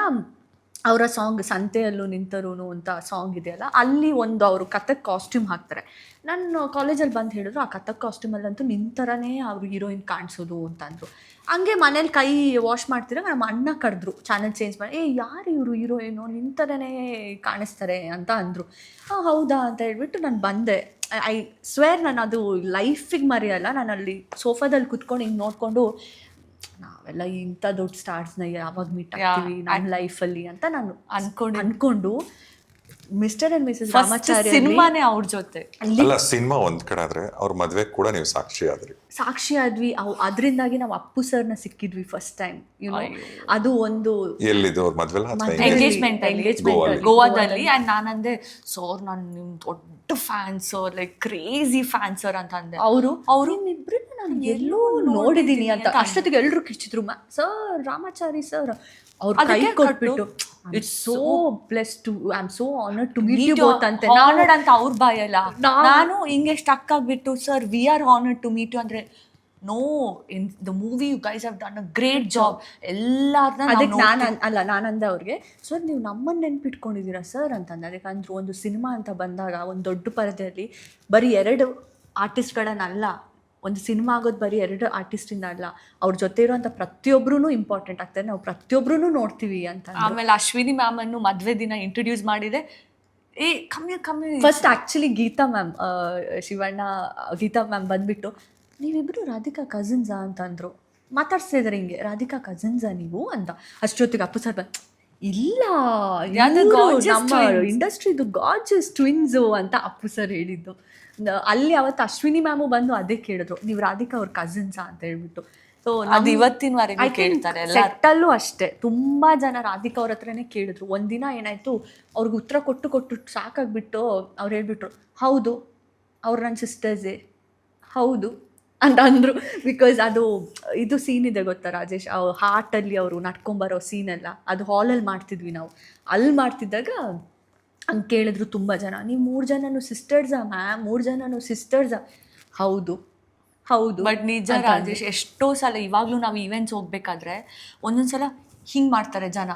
ಅವರ ಸಾಂಗ್ ಸಂತೆಯಲ್ಲೂ ನಿಂತರೂನು ಅಂತ ಸಾಂಗ್ ಇದೆಯಲ್ಲ, ಅಲ್ಲಿ ಒಂದು ಅವರು ಕಥಕ್ ಕಾಸ್ಟ್ಯೂಮ್ ಹಾಕ್ತಾರೆ. ನಾನು ಕಾಲೇಜಲ್ಲಿ ಬಂದು ಹೇಳಿದ್ರು, ಆ ಕಥಕ್ ಕಾಸ್ಟ್ಯೂಮಲ್ಲಂತೂ ನಿಂತರನೇ ಅವರು ಹೀರೋಯಿನ್ ಕಾಣಿಸೋದು ಅಂತಂದ್ರು. ಹಂಗೆ ಮನೇಲಿ ಕೈ ವಾಶ್ ಮಾಡ್ತಿರೋ ನಮ್ಮ ಅಣ್ಣ ಕರೆದ್ರು ಚಾನಲ್ ಚೇಂಜ್ ಮಾಡಿ, ಏ, ಯಾರು ಇವರು ಹೀರೋಯಿನು ನಿಂತರನೇ ಕಾಣಿಸ್ತಾರೆ ಅಂತ ಅಂದರು. ಹೌದಾ? ಅಂತ ಹೇಳ್ಬಿಟ್ಟು ನಾನು ಬಂದೆ. ಐ ಸ್ವೇರ್ ನಾನು ಅದು ಲೈಫಿಗೆ ಮರೆಯಲ್ಲ ನಾನು ಅಲ್ಲಿ ಸೋಫಾದಲ್ಲಿ ಕುತ್ಕೊಂಡು ಹಿಂಗೆ ನೋಡಿಕೊಂಡು ನಾವೆಲ್ಲ ಇಂಥ ದೊಡ್ಡ ಸ್ಟಾರ್ಸ್ನ ಯಾವಾಗ ಮೀಟ್ ಆಗ್ತೀವಿ ನಮ್ಮ ಲೈಫಲ್ಲಿ ಅಂತ ನಾನು ಅನ್ಕೊಂಡು ಅನ್ಕೊಂಡು ಮಿಸ್ಟರ್ ಅಂಡ್ ಮಿಸಸ್ ರಾಮಾಚಾರ್ಯ ಸಿನಿಮಾನೇ ಅವ್ರ ಜೊತೆ. ಅಲ್ಲ ಸಿನಿಮಾ ಒಂದ್ ಕಡೆ ಆದ್ರೆ ಅವ್ರ ಮದ್ವೆ ಕೂಡ ನೀವು ಸಾಕ್ಷಿ ಆದ್ರಿ. ಸಾಕ್ಷಿ ಆದ್ವಿ ಅವ್ ಅದರಿಂದಾಗಿ ನಾವು ಅಪ್ಪು ಸರ್ನ ಸಿಕ್ಕಿದ್ವಿ ಫಸ್ಟ್ ಟೈಮ್ ಯುನೋ ಅದು ಒಂದು ಎಲ್ಲಿದು ಅವ್ರ ಮದ್ವೆ ಎಂಗೇಜ್ಮೆಂಟ್ ಎಂಗೇಜ್ಮೆಂಟ್. ಗೋವಾದಲ್ಲಿ. ಅಂಡ್ ನಾನಂದೆ ಸೋರ್ ನಾನು ನಿಮ್ ದೊಡ್ಡ fans like crazy fans sir ಅಂತ ಅಂದೆ ಅವರು ಅವರು ನಾನು ಎಲ್ಲೋ ನೋಡಿದೀನಿ ಅಂತ. ಅಷ್ಟೊತ್ತಿಗೆ ಎಲ್ಲರೂ ಕಿಚ್ಚಿದ್ರು. Sir Ramachari sir. ಅವ್ರ ಕೈ ಕೊಟ್ಬಿಟ್ಟು it's so bless to I am so honour to meet you both ಅಂತ. ಆನರ್ಡ್ ಅಂತ ಅವ್ರ ಬಾಯಲ್ಲ. ನಾನು ಹಿಂಗೆ ಸ್ಟಕ್ ಆಗ್ಬಿಟ್ಟು sir we are honoured to meet you ಅಂದ್ರೆ no in the movie you guys have done a great job ಎಲ್ಲಾರನ್ನ ಅದಕ್ಕೆ ನಾನು ಅಲ್ಲ ನಾನು ಅಂದ ಅವ್ರಿಗೆ ಸರ್ ನೀವು ನಮ್ಮನ್ನ ನೆನ್ಪಿಟ್ಕೊಂಡಿದ್ದೀರಾ ಸರ್? ಅಂತಂದ. ಅದಕ್ಕೆ ಅಂದ್ರು ಒಂದು ಸಿನಿಮಾ ಅಂತ ಬಂದಾಗ ಒಂದು ದೊಡ್ಡ ಪರದೆಯಲ್ಲಿ ಬರೀ ಎರಡು ಆರ್ಟಿಸ್ಟ್ಗಳನ್ನಲ್ಲ ಒಂದು ಸಿನಿಮಾ ಆಗೋದು ಬರೀ ಎರಡು ಆರ್ಟಿಸ್ಟಿಂದ ಅಲ್ಲ ಅವ್ರ ಜೊತೆ ಇರುವಂಥ ಪ್ರತಿಯೊಬ್ಬರೂ ಇಂಪಾರ್ಟೆಂಟ್ ಆಗ್ತಾರೆ. ನಾವು ಪ್ರತಿಯೊಬ್ಬರೂ ನೋಡ್ತೀವಿ ಅಂತ ಆಮೇಲೆ ಅಶ್ವಿನಿ ಮ್ಯಾಮ್ ಅನ್ನು ಮದ್ವೆ ದಿನ ಇಂಟ್ರೊಡ್ಯೂಸ್ ಮಾಡಿದೆ. ಏ ಕಮ್ಮಿ ಕಮ್ಮಿ. First actually Geetha ma'am Shivanna Geetha ma'am ಬಂದ್ಬಿಟ್ಟು ನೀವಿಬ್ಬರು ರಾಧಿಕಾ ಕಸಿನ್ಸಾ ಅಂತ ಅಂದರು ಮಾತಾಡ್ಸ್ತಾ ಇದ್ದಾರೆ ಹಿಂಗೆ ರಾಧಿಕಾ ಕಸಿನ್ಸಾ ನೀವು? ಅಂತ. ಅಷ್ಟೊತ್ತಿಗೆ ಅಪ್ಪು ಸರ್ ಬಂದ್ ಇಲ್ಲ ನಮ್ಮ. ಇಂಡಸ್ಟ್ರಿದು ಗಾರ್ಜಸ್ ಟ್ವಿನ್ಸು ಅಂತ ಅಪ್ಪು ಸರ್ ಹೇಳಿದ್ದು. ಅಲ್ಲಿ ಅವತ್ತು ಅಶ್ವಿನಿ ಮ್ಯಾಮು ಬಂದು ಅದೇ ಕೇಳಿದ್ರು ನೀವು ರಾಧಿಕಾ ಅವ್ರ ಕಸಿನ್ಸಾ ಅಂತ ಹೇಳ್ಬಿಟ್ಟು. ಸೊ ಅದು ಇವತ್ತಿನವರೆಗೂ ಕೇಳ್ತಾರೆ ಸೆಟ್ಟಲ್ಲೂ ಅಷ್ಟೇ. ತುಂಬಾ ಜನ ರಾಧಿಕಾ ಅವ್ರ ಹತ್ರನೇ ಕೇಳಿದ್ರು. ಒಂದಿನ ಏನಾಯ್ತು ಅವ್ರಿಗೆ ಉತ್ತರ ಕೊಟ್ಟು ಕೊಟ್ಟು ಸಾಕಾಗ್ಬಿಟ್ಟು ಅವ್ರು ಹೇಳ್ಬಿಟ್ರು ಹೌದು ಅವ್ರು ನನ್ನ ಸಿಸ್ಟರ್ಸೇ ಹೌದು ಅಂತ ಅಂದ್ರು. ಬಿಕಾಸ್ ಅದು ಇದು ಸೀನ್ ಇದೆ ಗೊತ್ತಾ ರಾಜೇಶ್? ಹಾರ್ಟಲ್ಲಿ ಅವರು ಸೀನ್ ಸೀನೆಲ್ಲ ಅದು ಹಾಲಲ್ಲಿ ಮಾಡ್ತಿದ್ವಿ ನಾವು. ಅಲ್ಲಿ ಮಾಡ್ತಿದ್ದಾಗ ಹಂಗೆ ಕೇಳಿದ್ರು ತುಂಬ ಜನ. ನೀವು ಮೂರು ಜನನು ಸಿಸ್ಟರ್ಸಾ ಮ್ಯಾಮ್ ಮೂರು ಜನನು ಸಿಸ್ಟರ್ಸಾ ಹೌದು. ಹೌದು. ಬಟ್ ನಿಜ ರಾಜೇಶ್ ಎಷ್ಟೋ ಸಲ ಇವಾಗ್ಲೂ ನಾವು ಈವೆಂಟ್ಸ್ ಹೋಗ್ಬೇಕಾದ್ರೆ ಒಂದೊಂದ್ಸಲ ಹಿಂಗ್ ಮಾಡ್ತಾರೆ ಜನ.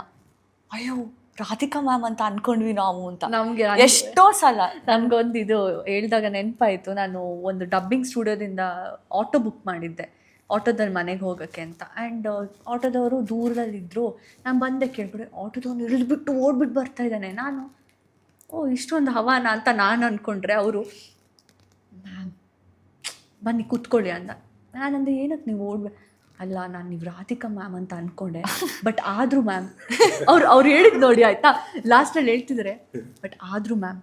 ಅಯ್ಯೋ ರಾಧಿಕಾ ಮ್ಯಾಮ್ ಅಂತ ಅನ್ಕೊಂಡ್ವಿ ನಾವು ಅಂತ. ನಮ್ಗೆ ಎಷ್ಟೋ ಸಲ. ನಮ್ಗೊಂದು ಇದು ಹೇಳ್ದಾಗ ನೆನಪಾಯಿತು. ನಾನು ಒಂದು ಡಬ್ಬಿಂಗ್ ಸ್ಟುಡಿಯೋದಿಂದ ಆಟೋ ಬುಕ್ ಮಾಡಿದ್ದೆ. ಆಟೋದಲ್ಲಿ ಮನೆಗೆ ಹೋಗೋಕ್ಕೆ ಅಂತ. ಆ್ಯಂಡ್ ಆಟೋದವರು ದೂರದಲ್ಲಿದ್ದರು ನಾನು ಬಂದೆ ಕೇಳ್ಬಿಟ್ಟು ಆಟೋದವ್ನು ಇಳಿದ್ಬಿಟ್ಟು ಓಡ್ಬಿಟ್ಟು ಬರ್ತಾ ಇದ್ದಾನೆ. ನಾನು ಓ, ಇಷ್ಟೊಂದು ಹವಾನ ಅಂತ ನಾನು ಅಂದ್ಕೊಂಡ್ರೆ ಅವರು, ಮ್ಯಾಮ್, ಬನ್ನಿ ಕೂತ್ಕೊಳ್ಳಿ ಅಂದ. ನಾನಂದೆ ಏನಕ್ಕೆ ನೀವು ಓಡ್ಬೆ ಅಲ್ಲ, ನಾನು ನೀವು ರಾಧಿಕಾ ಮ್ಯಾಮ್ ಅಂತ ಅಂದ್ಕೊಂಡೆ ಬಟ್ ಆದರೂ ಮ್ಯಾಮ್, ಅವ್ರು ಅವ್ರು ಹೇಳಿದ್ ನೋಡಿ ಆಯಿತಾ? ಲಾಸ್ಟಲ್ಲಿ ಹೇಳ್ತಿದ್ರೆ, ಬಟ್ ಆದರೂ ಮ್ಯಾಮ್,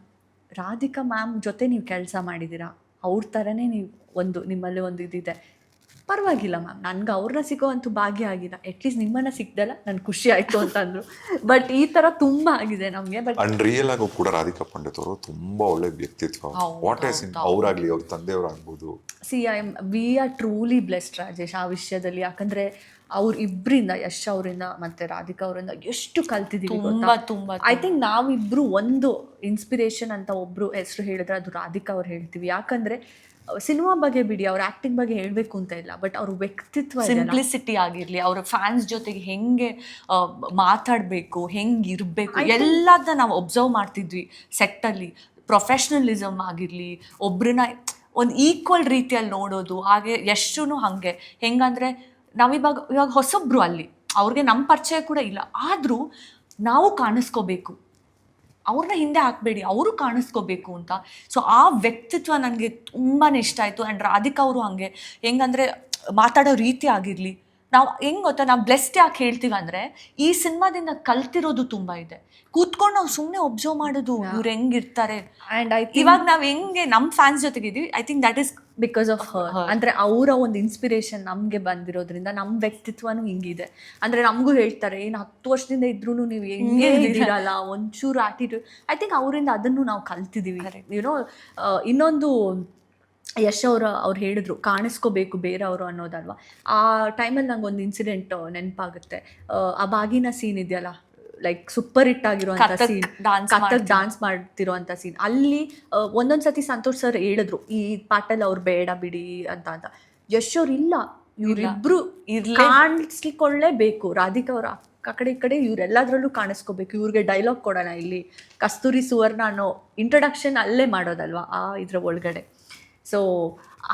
ರಾಧಿಕಾ ಮ್ಯಾಮ್ ಜೊತೆ ನೀವು ಕೆಲಸ ಮಾಡಿದ್ದೀರಾ ಅವ್ರ ಥರನೇ ನೀವು ಒಂದು, ನಿಮ್ಮಲ್ಲಿ ಒಂದು ಇದಿದೆ. ಪರವಾಗಿಲ್ಲ ಮ್ಯಾಮ್. ನನ್ಗೆ ಅವ್ರನ್ನ ಸಿಗೋವಂತೂ ಭಾಗ್ಯ ಆಗಿಲ್ಲ ಅಟ್ಲೀಸ್ಟ್ ನಿಮ್ಮನ್ನ ಸಿಕ್ದಲ್ಲ ನನ್ಗೆ ಖುಷಿ ಆಯಿತು ಅಂತಂದ್ರು. ಬಟ್ ಈ ಥರ ತುಂಬ ಆಗಿದೆ ನಮಗೆ ಬಟ್ ಅಂಡ್ ರಿಯಲ್ ಆಗು ಕೂಡ ರಾಧಿಕಾ ಪಂಡಿತ್ ಅವರು ತುಂಬಾ ಒಳ್ಳೆ ವ್ಯಕ್ತಿತ್ವ. ವಾಟ್ ಆಸ್ ಇನ್ ಅವ್ರಾಗ್ಲಿ ಅವ್ರ ತಂದೆಯವರಾಗ್ಬೋದು see I am we are truly blessed Rajesh ಆ ವಿಷಯದಲ್ಲಿ. ಯಾಕಂದರೆ ಅವ್ರ ಇಬ್ಬರಿಂದ ಯಶ್ ಅವರಿಂದ ಮತ್ತೆ ರಾಧಿಕಾ ಅವರಿಂದ ಎಷ್ಟು ಕಲ್ತಿದ್ದೀವಿ ತುಂಬಾ ತುಂಬಾ ಐ ಥಿಂಕ್ ನಾವಿಬ್ರು ಒಂದು ಇನ್ಸ್ಪಿರೇಷನ್ ಅಂತ ಒಬ್ರು ಹೆಸರು ಹೇಳಿದ್ರೆ ಅದು ರಾಧಿಕಾ ಅವ್ರು ಹೇಳ್ತೀವಿ. ಯಾಕಂದ್ರೆ ಸಿನಿಮಾ ಬಗ್ಗೆ ಬಿಡಿ ಅವ್ರ ಆಕ್ಟಿಂಗ್ ಬಗ್ಗೆ ಹೇಳಬೇಕು ಅಂತ ಇಲ್ಲ ಬಟ್ ಅವ್ರ ವ್ಯಕ್ತಿತ್ವ ಸಿಂಪ್ಲಿಸಿಟಿ ಆಗಿರಲಿ ಅವ್ರ ಫ್ಯಾನ್ಸ್ ಜೊತೆಗೆ ಹೆಂಗೆ ಮಾತಾಡಬೇಕು ಹೆಂಗೆ ಇರಬೇಕು ಎಲ್ಲದ ನಾವು ಒಬ್ಸರ್ವ್ ಮಾಡ್ತಿದ್ವಿ ಸೆಟ್ಟಲ್ಲಿ ಪ್ರೊಫೆಷ್ನಲಿಸಮ್ ಆಗಿರಲಿ ಒಬ್ರನ್ನ ಒಂದು ಈಕ್ವಲ್ ರೀತಿಯಲ್ಲಿ ನೋಡೋದು ಹಾಗೆ ಎಷ್ಟು ಹಾಗೆ. ಹೆಂಗಂದರೆ ನಾವಿವಾಗ ಇವಾಗ ಹೊಸೊಬ್ರು ಅಲ್ಲಿ ಅವ್ರಿಗೆ ನಮ್ಮ ಪರಿಚಯ ಕೂಡ ಇಲ್ಲ ಆದರೂ ನಾವು ಕಾಣಿಸ್ಕೋಬೇಕು. ಅವ್ರನ್ನ ಹಿಂದೆ ಹಾಕಬೇಡಿ ಅವರು ಕಾಣಿಸ್ಕೋಬೇಕು ಅಂತ. ಸೊ ಆ ವ್ಯಕ್ತಿತ್ವ ನನಗೆ ತುಂಬಾ ಇಷ್ಟ ಆಯಿತು ಆ್ಯಂಡ್ ರಾಧಿಕಾ ಅವರು ಹಾಗೆ. ಹೆಂಗಂದ್ರೆ ಮಾತಾಡೋ ರೀತಿ ಆಗಿರಲಿ. ನಾವು ಹೆಂಗ್ ಗೊತ್ತಾ ನಾವು ಬ್ಲೆಸ್ಡ್ ಯಾಕೆ ಹೇಳ್ತೀವಿ ಅಂದರೆ ಈ ಸಿನಿಮಾದಿಂದ ಕಲ್ತಿರೋದು ತುಂಬ ಇದೆ. ಕೂತ್ಕೊಂಡು ನಾವು ಸುಮ್ಮನೆ ಒಬ್ಸರ್ವ್ ಮಾಡೋದು ಇವ್ರು ಹೆಂಗಿರ್ತಾರೆ ಆ್ಯಂಡ್ ಇವಾಗ ನಾವು ಹೆಂಗೆ ನಮ್ಮ fans ಜೊತೆಗಿದ್ದೀವಿ I think that is because of her ಅಂದ್ರೆ ಅವರ ಒಂದು ಇನ್ಸ್ಪಿರೇಷನ್ ನಮ್ಗೆ ಬಂದಿರೋದ್ರಿಂದ ನಮ್ ವ್ಯಕ್ತಿತ್ವನು ಹಿಂಗಿದೆ. ಅಂದ್ರೆ ನಮಗೂ ಹೇಳ್ತಾರೆ ಏನು ಹತ್ತು ವರ್ಷದಿಂದ ಇದ್ರೂ ನೀವು ಹೆಂಗೆ ಇದ್ದೀರಲ್ಲ? ಒಂಚೂರು ಆಟಿಟ್ಯೂಡ್ ಐ ತಿಂಕ್ ಅವರಿಂದ ಅದನ್ನು ನಾವು ಕಲ್ತಿದೀವಿ. ಯುನೋ ಇನ್ನೊಂದು ಯಶ್ ಅವರ ಅವ್ರು ಹೇಳಿದ್ರು ಕಾಣಿಸ್ಕೋಬೇಕು ಬೇರೆಯವರು ಅನ್ನೋದಲ್ವಾ? ಆ ಟೈಮಲ್ಲಿ ನಂಗೆ ಒಂದು ಇನ್ಸಿಡೆಂಟ್ ನೆನಪಾಗುತ್ತೆ. ಆ ಬಾಗಿನ ಸೀನ್ ಇದೆಯಲ್ಲ? ಲೈಕ್ ಸೂಪರ್ ಹಿಟ್ ಆಗಿರುವಂತ ಸೀನ್ ಕತ್ತಕ್ ಡಾನ್ಸ್ ಮಾಡ್ತಿರುವಂತ ಸೀನ್ ಅಲ್ಲಿ ಒಂದೊಂದ್ಸತಿ ಒಂದೊಂದ್ ಸತಿ ಸಂತೋಷ್ ಸರ್ ಹೇಳಿದ್ರು ಈ ಪಾಟಲ್ ಅವ್ರು ಬೇಡ ಬಿಡಿ ಅಂತ ಅಂತ. ಯಶ್ ಅವ್ರು ಇಲ್ಲ. ಇವ್ರಿಬ್ರು ಕಾಣಿಸ್ಲಿಕ್ಕೊಳ್ಳೇಬೇಕು ರಾಧಿಕಾ ಅವ್ರ ಆ ಕಡೆ ಈ ಕಡೆ ಇವ್ರೆಲ್ಲದ್ರಲ್ಲೂ ಕಾಣಿಸ್ಕೋಬೇಕು. ಇವ್ರಿಗೆ ಡೈಲಾಗ್ ಕೊಡೋಣ ಇಲ್ಲಿ. ಕಸ್ತೂರಿ ಸುವರ್ಣ ಅನ್ನೋ ಇಂಟ್ರೊಡಕ್ಷನ್ ಅಲ್ಲೇ ಮಾಡೋದಲ್ವಾ ಆ ಇದ್ರ ಒಳಗಡೆ. ಸೊ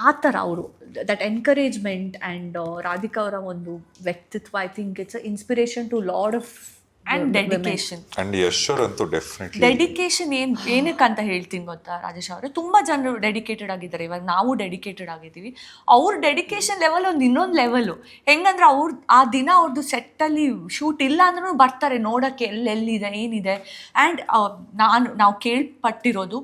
ಆ ಥರ ಅವರು. ದಟ್ ಎನ್ಕರೇಜ್ಮೆಂಟ್ ಆ್ಯಂಡ್ ರಾಧಿಕಾ ಅವರ ಒಂದು ವ್ಯಕ್ತಿತ್ವ I think it's inspiration to lot of and dedication and ಯಶ್ವರ್ ಅಂತೂ ಡೆಫಿನೆಟ್ಲಿ ಡೆಡಿಕೇಶನ್ ಏನ್ ಏನಕ್ಕೆ ಅಂತ ಹೇಳ್ತೀನಿ ಗೊತ್ತಾ ರಾಜೇಶ್ ಅವರೇ? ತುಂಬಾ ಜನರು ಡೆಡಿಕೇಟೆಡ್ ಆಗಿದ್ದಾರೆ. ಇವಾಗ ನಾವು ಡೆಡಿಕೇಟೆಡ್ ಆಗಿದ್ದೀವಿ. ಅವ್ರ ಡೆಡಿಕೇಶನ್ ಲೆವೆಲ್ ಒಂದು ಇನ್ನೊಂದು ಲೆವೆಲು ಹೆಂಗಂದ್ರೆ ಅವ್ರ ಆ ದಿನ ಅವ್ರದ್ದು ಸೆಟ್ಟಲ್ಲಿ ಶೂಟ್ ಇಲ್ಲ ಅಂದ್ರೂ ಬರ್ತಾರೆ ನೋಡೋಕ್ಕೆ ಎಲ್ಲೆಲ್ಲಿದೆ ಏನಿದೆ. ಆ್ಯಂಡ್ ನಾನು ನಾವು ಕೇಳ್ಪಟ್ಟಿರೋದು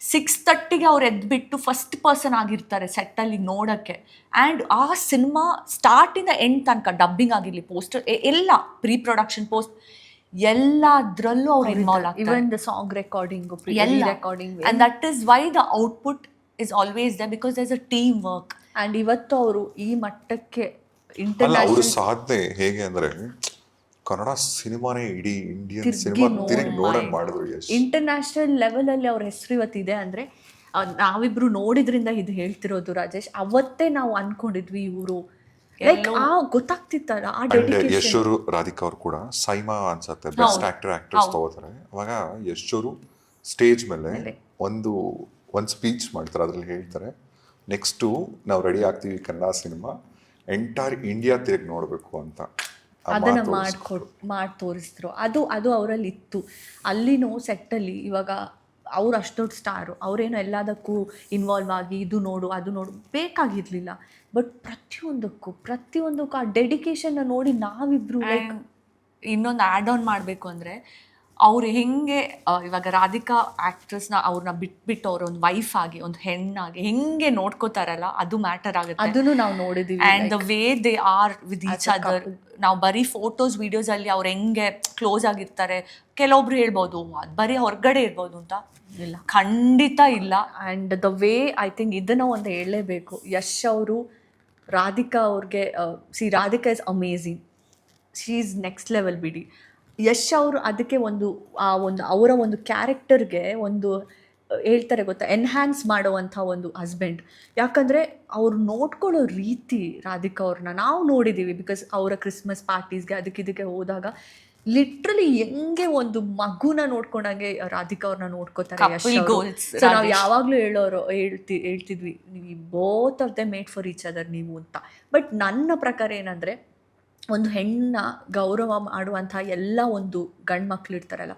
ಸಿಕ್ಸ್ ತರ್ಟಿಗೆ ಅವ್ರು ಎದ್ಬಿಟ್ಟು ಫಸ್ಟ್ ಪರ್ಸನ್ ಆಗಿರ್ತಾರೆ ಸೆಟ್ಟಲ್ಲಿ ನೋಡೋಕ್ಕೆ. ಆ್ಯಂಡ್ ಆ ಸಿನಿಮಾ ಸ್ಟಾರ್ಟಿಂದ ಎಂಡ್ ತನಕ ಡಬ್ಬಿಂಗ್ ಆಗಿರಲಿ ಪೋಸ್ಟರ್ ಎಲ್ಲ ಪ್ರೀ ಪ್ರೊಡಕ್ಷನ್ ಪೋಸ್ಟ್ ಎಲ್ಲದರಲ್ಲೂ ಅವ್ರು ಇನ್ವಾಲ್ವ್ ಆಗ್ತಾರೆ. ಇವನ್ ದ ಸಾಂಗ್ ರೆಕಾರ್ಡಿಂಗ್ ಎಲ್ಲ. Recording and that is why the output is always the because this a team work and ಇವತ್ತು ಅವರು ಈ ಮಟ್ಟಕ್ಕೆ ಇಂಟರ್ನ್ಯಾಷನಲ್ ಸಾಧನೆ ಹೇಗೆ ಅಂದ್ರೆ ಕನ್ನಡ ಸಿನಿಮಾನೇ ಇಡೀ ಇಂಡಿಯನ್ ಸಿನಿಮಾ. ತಿರುಗಿ ನೋಡಂಗ್ ಮಾಡಿದ್ರು ಯಶ್ ಇಂಟರ್ನ್ಯಾಷನಲ್ ಲೆವೆಲ್ ಅಲ್ಲಿ ಅವ್ರ ಹೆಸರು ಇವತ್ತಿದೆ ಅಂದ್ರೆ ನಾವಿಬ್ರು ನೋಡಿದ್ರಿಂದ ಇದು ಹೇಳ್ತಿರೋದು ರಾಜೇಶ್. ಅವತ್ತೇ ನಾವು ಅನ್ಕೊಂಡಿದ್ವಿ ಇವರು. ಲೈಕ್ ಆ ಗೊತ್ತಾಗ್ತಿತ್ತಲ್ಲ ಆ ಡೆಡಿಕೇಶನ್ ಯಶೋರು ರಾಧಿಕಾ ಅವ್ರು ಕೂಡ ಸೈಮಾ ಅನ್ಸತ್ತೆ ಬೆಸ್ಟ್ ಆಕ್ಟರ್ ಆಕ್ಟ್ರೆಸ್ ತಗೋತಾರೆ. ಅವಾಗ ಯಶೋರು ಸ್ಟೇಜ್ ಮೇಲೆ ಒಂದು ಒಂದು ಸ್ಪೀಚ್ ಮಾಡ್ತಾರೆ ಅದ್ರಲ್ಲಿ ಹೇಳ್ತಾರೆ ನೆಕ್ಸ್ಟು ನಾವು ರೆಡಿ ಆಗ್ತೀವಿ ಕನ್ನಡ ಸಿನಿಮಾ ಎಂಟೈರ್ ಇಂಡಿಯಾ ತಿರುಗಿ ನೋಡಬೇಕು ಅಂತ. ಅದನ್ನ ಮಾತು ಮಾಡ್ಕೊಡ್ ಮಾಡಿ ತೋರಿಸಿದ್ರು ಅದು ಅದು ಅವರಲ್ಲಿ ಇತ್ತು ಅಲ್ಲಿನೂ ಸೆಟ್ಟಲ್ಲಿ ಇವಾಗ ಅವ್ರು ಅಷ್ಟೊಂದು ದೊಡ್ಡ ಸ್ಟಾರು. ಅವರೇನು ಎಲ್ಲದಕ್ಕೂ ಇನ್ವಾಲ್ವ್ ಆಗಿ ಇದು ನೋಡು ಅದು ನೋಡು ಬೇಕಾಗಿರಲಿಲ್ಲ. ಬಟ್ ಪ್ರತಿಯೊಂದಕ್ಕೂ ಪ್ರತಿಯೊಂದಕ್ಕೂ ಆ ಡೆಡಿಕೇಶನ್ನ ನೋಡಿ ನಾವಿಬ್ರು ಲೈಕ್ ಇನ್ನೊಂದು ಆ್ಯಡ್ ಆನ್ ಮಾಡಬೇಕು ಅಂದರೆ ಅವ್ರು ಹೆಂಗೆ ಇವಾಗ ರಾಧಿಕಾ ಆ್ಯಕ್ಟ್ರೆಸ್ನ ಅವ್ರನ್ನ ಬಿಟ್ಬಿಟ್ಟು ಅವ್ರ ಒಂದು ವೈಫ್ ಆಗಿ ಒಂದು ಹೆಣ್ಣಾಗಿ ಹೆಂಗೆ ನೋಡ್ಕೋತಾರಲ್ಲ ಅದು ಮ್ಯಾಟರ್ ಆಗುತ್ತೆ. ಅದನ್ನು ನಾವು ನೋಡಿದೀವಿ and the way they are with each other ನಾವು ಬರೀ ಫೋಟೋಸ್ ವಿಡಿಯೋಸಲ್ಲಿ ಅವ್ರು ಹೆಂಗೆ ಕ್ಲೋಸ್ ಆಗಿರ್ತಾರೆ ಕೆಲವೊಬ್ರು ಹೇಳ್ಬೋದು ಅದು ಬರೀ ಹೊರಗಡೆ ಇರ್ಬೋದು ಅಂತ ಇಲ್ಲ. ಖಂಡಿತ ಇಲ್ಲ. And the way I think ಇದನ್ನು ಒಂದು ಹೇಳಲೇಬೇಕು. ಯಶ್ ಅವರು ರಾಧಿಕಾ ಅವ್ರಿಗೆ see Radhika is amazing she is next level ಬಿಡಿ. ಯಶ್ ಅವರು ಅದಕ್ಕೆ ಒಂದು ಆ ಒಂದು ಅವರ ಒಂದು ಕ್ಯಾರೆಕ್ಟರ್ಗೆ ಒಂದು ಹೇಳ್ತಾರೆ ಗೊತ್ತಾ ಎನ್ಹ್ಯಾನ್ಸ್ ಮಾಡುವಂಥ ಒಂದು ಹಸ್ಬೆಂಡ್ ಯಾಕಂದರೆ ಅವ್ರು ನೋಡ್ಕೊಳ್ಳೋ ರೀತಿ ರಾಧಿಕಾ ಅವ್ರನ್ನ ನಾವು ನೋಡಿದ್ದೀವಿ ಬಿಕಾಸ್ ಅವರ ಕ್ರಿಸ್ಮಸ್ ಪಾರ್ಟೀಸ್ಗೆ ಅದಕ್ಕೆ ಇದಕ್ಕೆ ಹೋದಾಗ ಲಿಟ್ರಲಿ ಹೆಂಗೆ ಒಂದು ಮಗುನ ನೋಡ್ಕೊಂಡಂಗೆ ರಾಧಿಕಾ ಅವ್ರನ್ನ ನೋಡ್ಕೋತಾರೆ ನಾವು. ಯಾವಾಗಲೂ ಹೇಳೋರು ಹೇಳ್ತಿ ಹೇಳ್ತಿದ್ವಿ ನೀವು both of the made for each other ನೀವು ಅಂತ. ಬಟ್ ನನ್ನ ಪ್ರಕಾರ ಏನಂದರೆ ಒಂದು ಹೆಣ್ಣ ಗೌರವ ಮಾಡುವಂಥ ಎಲ್ಲ ಒಂದು ಗಂಡು ಮಕ್ಳು ಇರ್ತಾರಲ್ಲ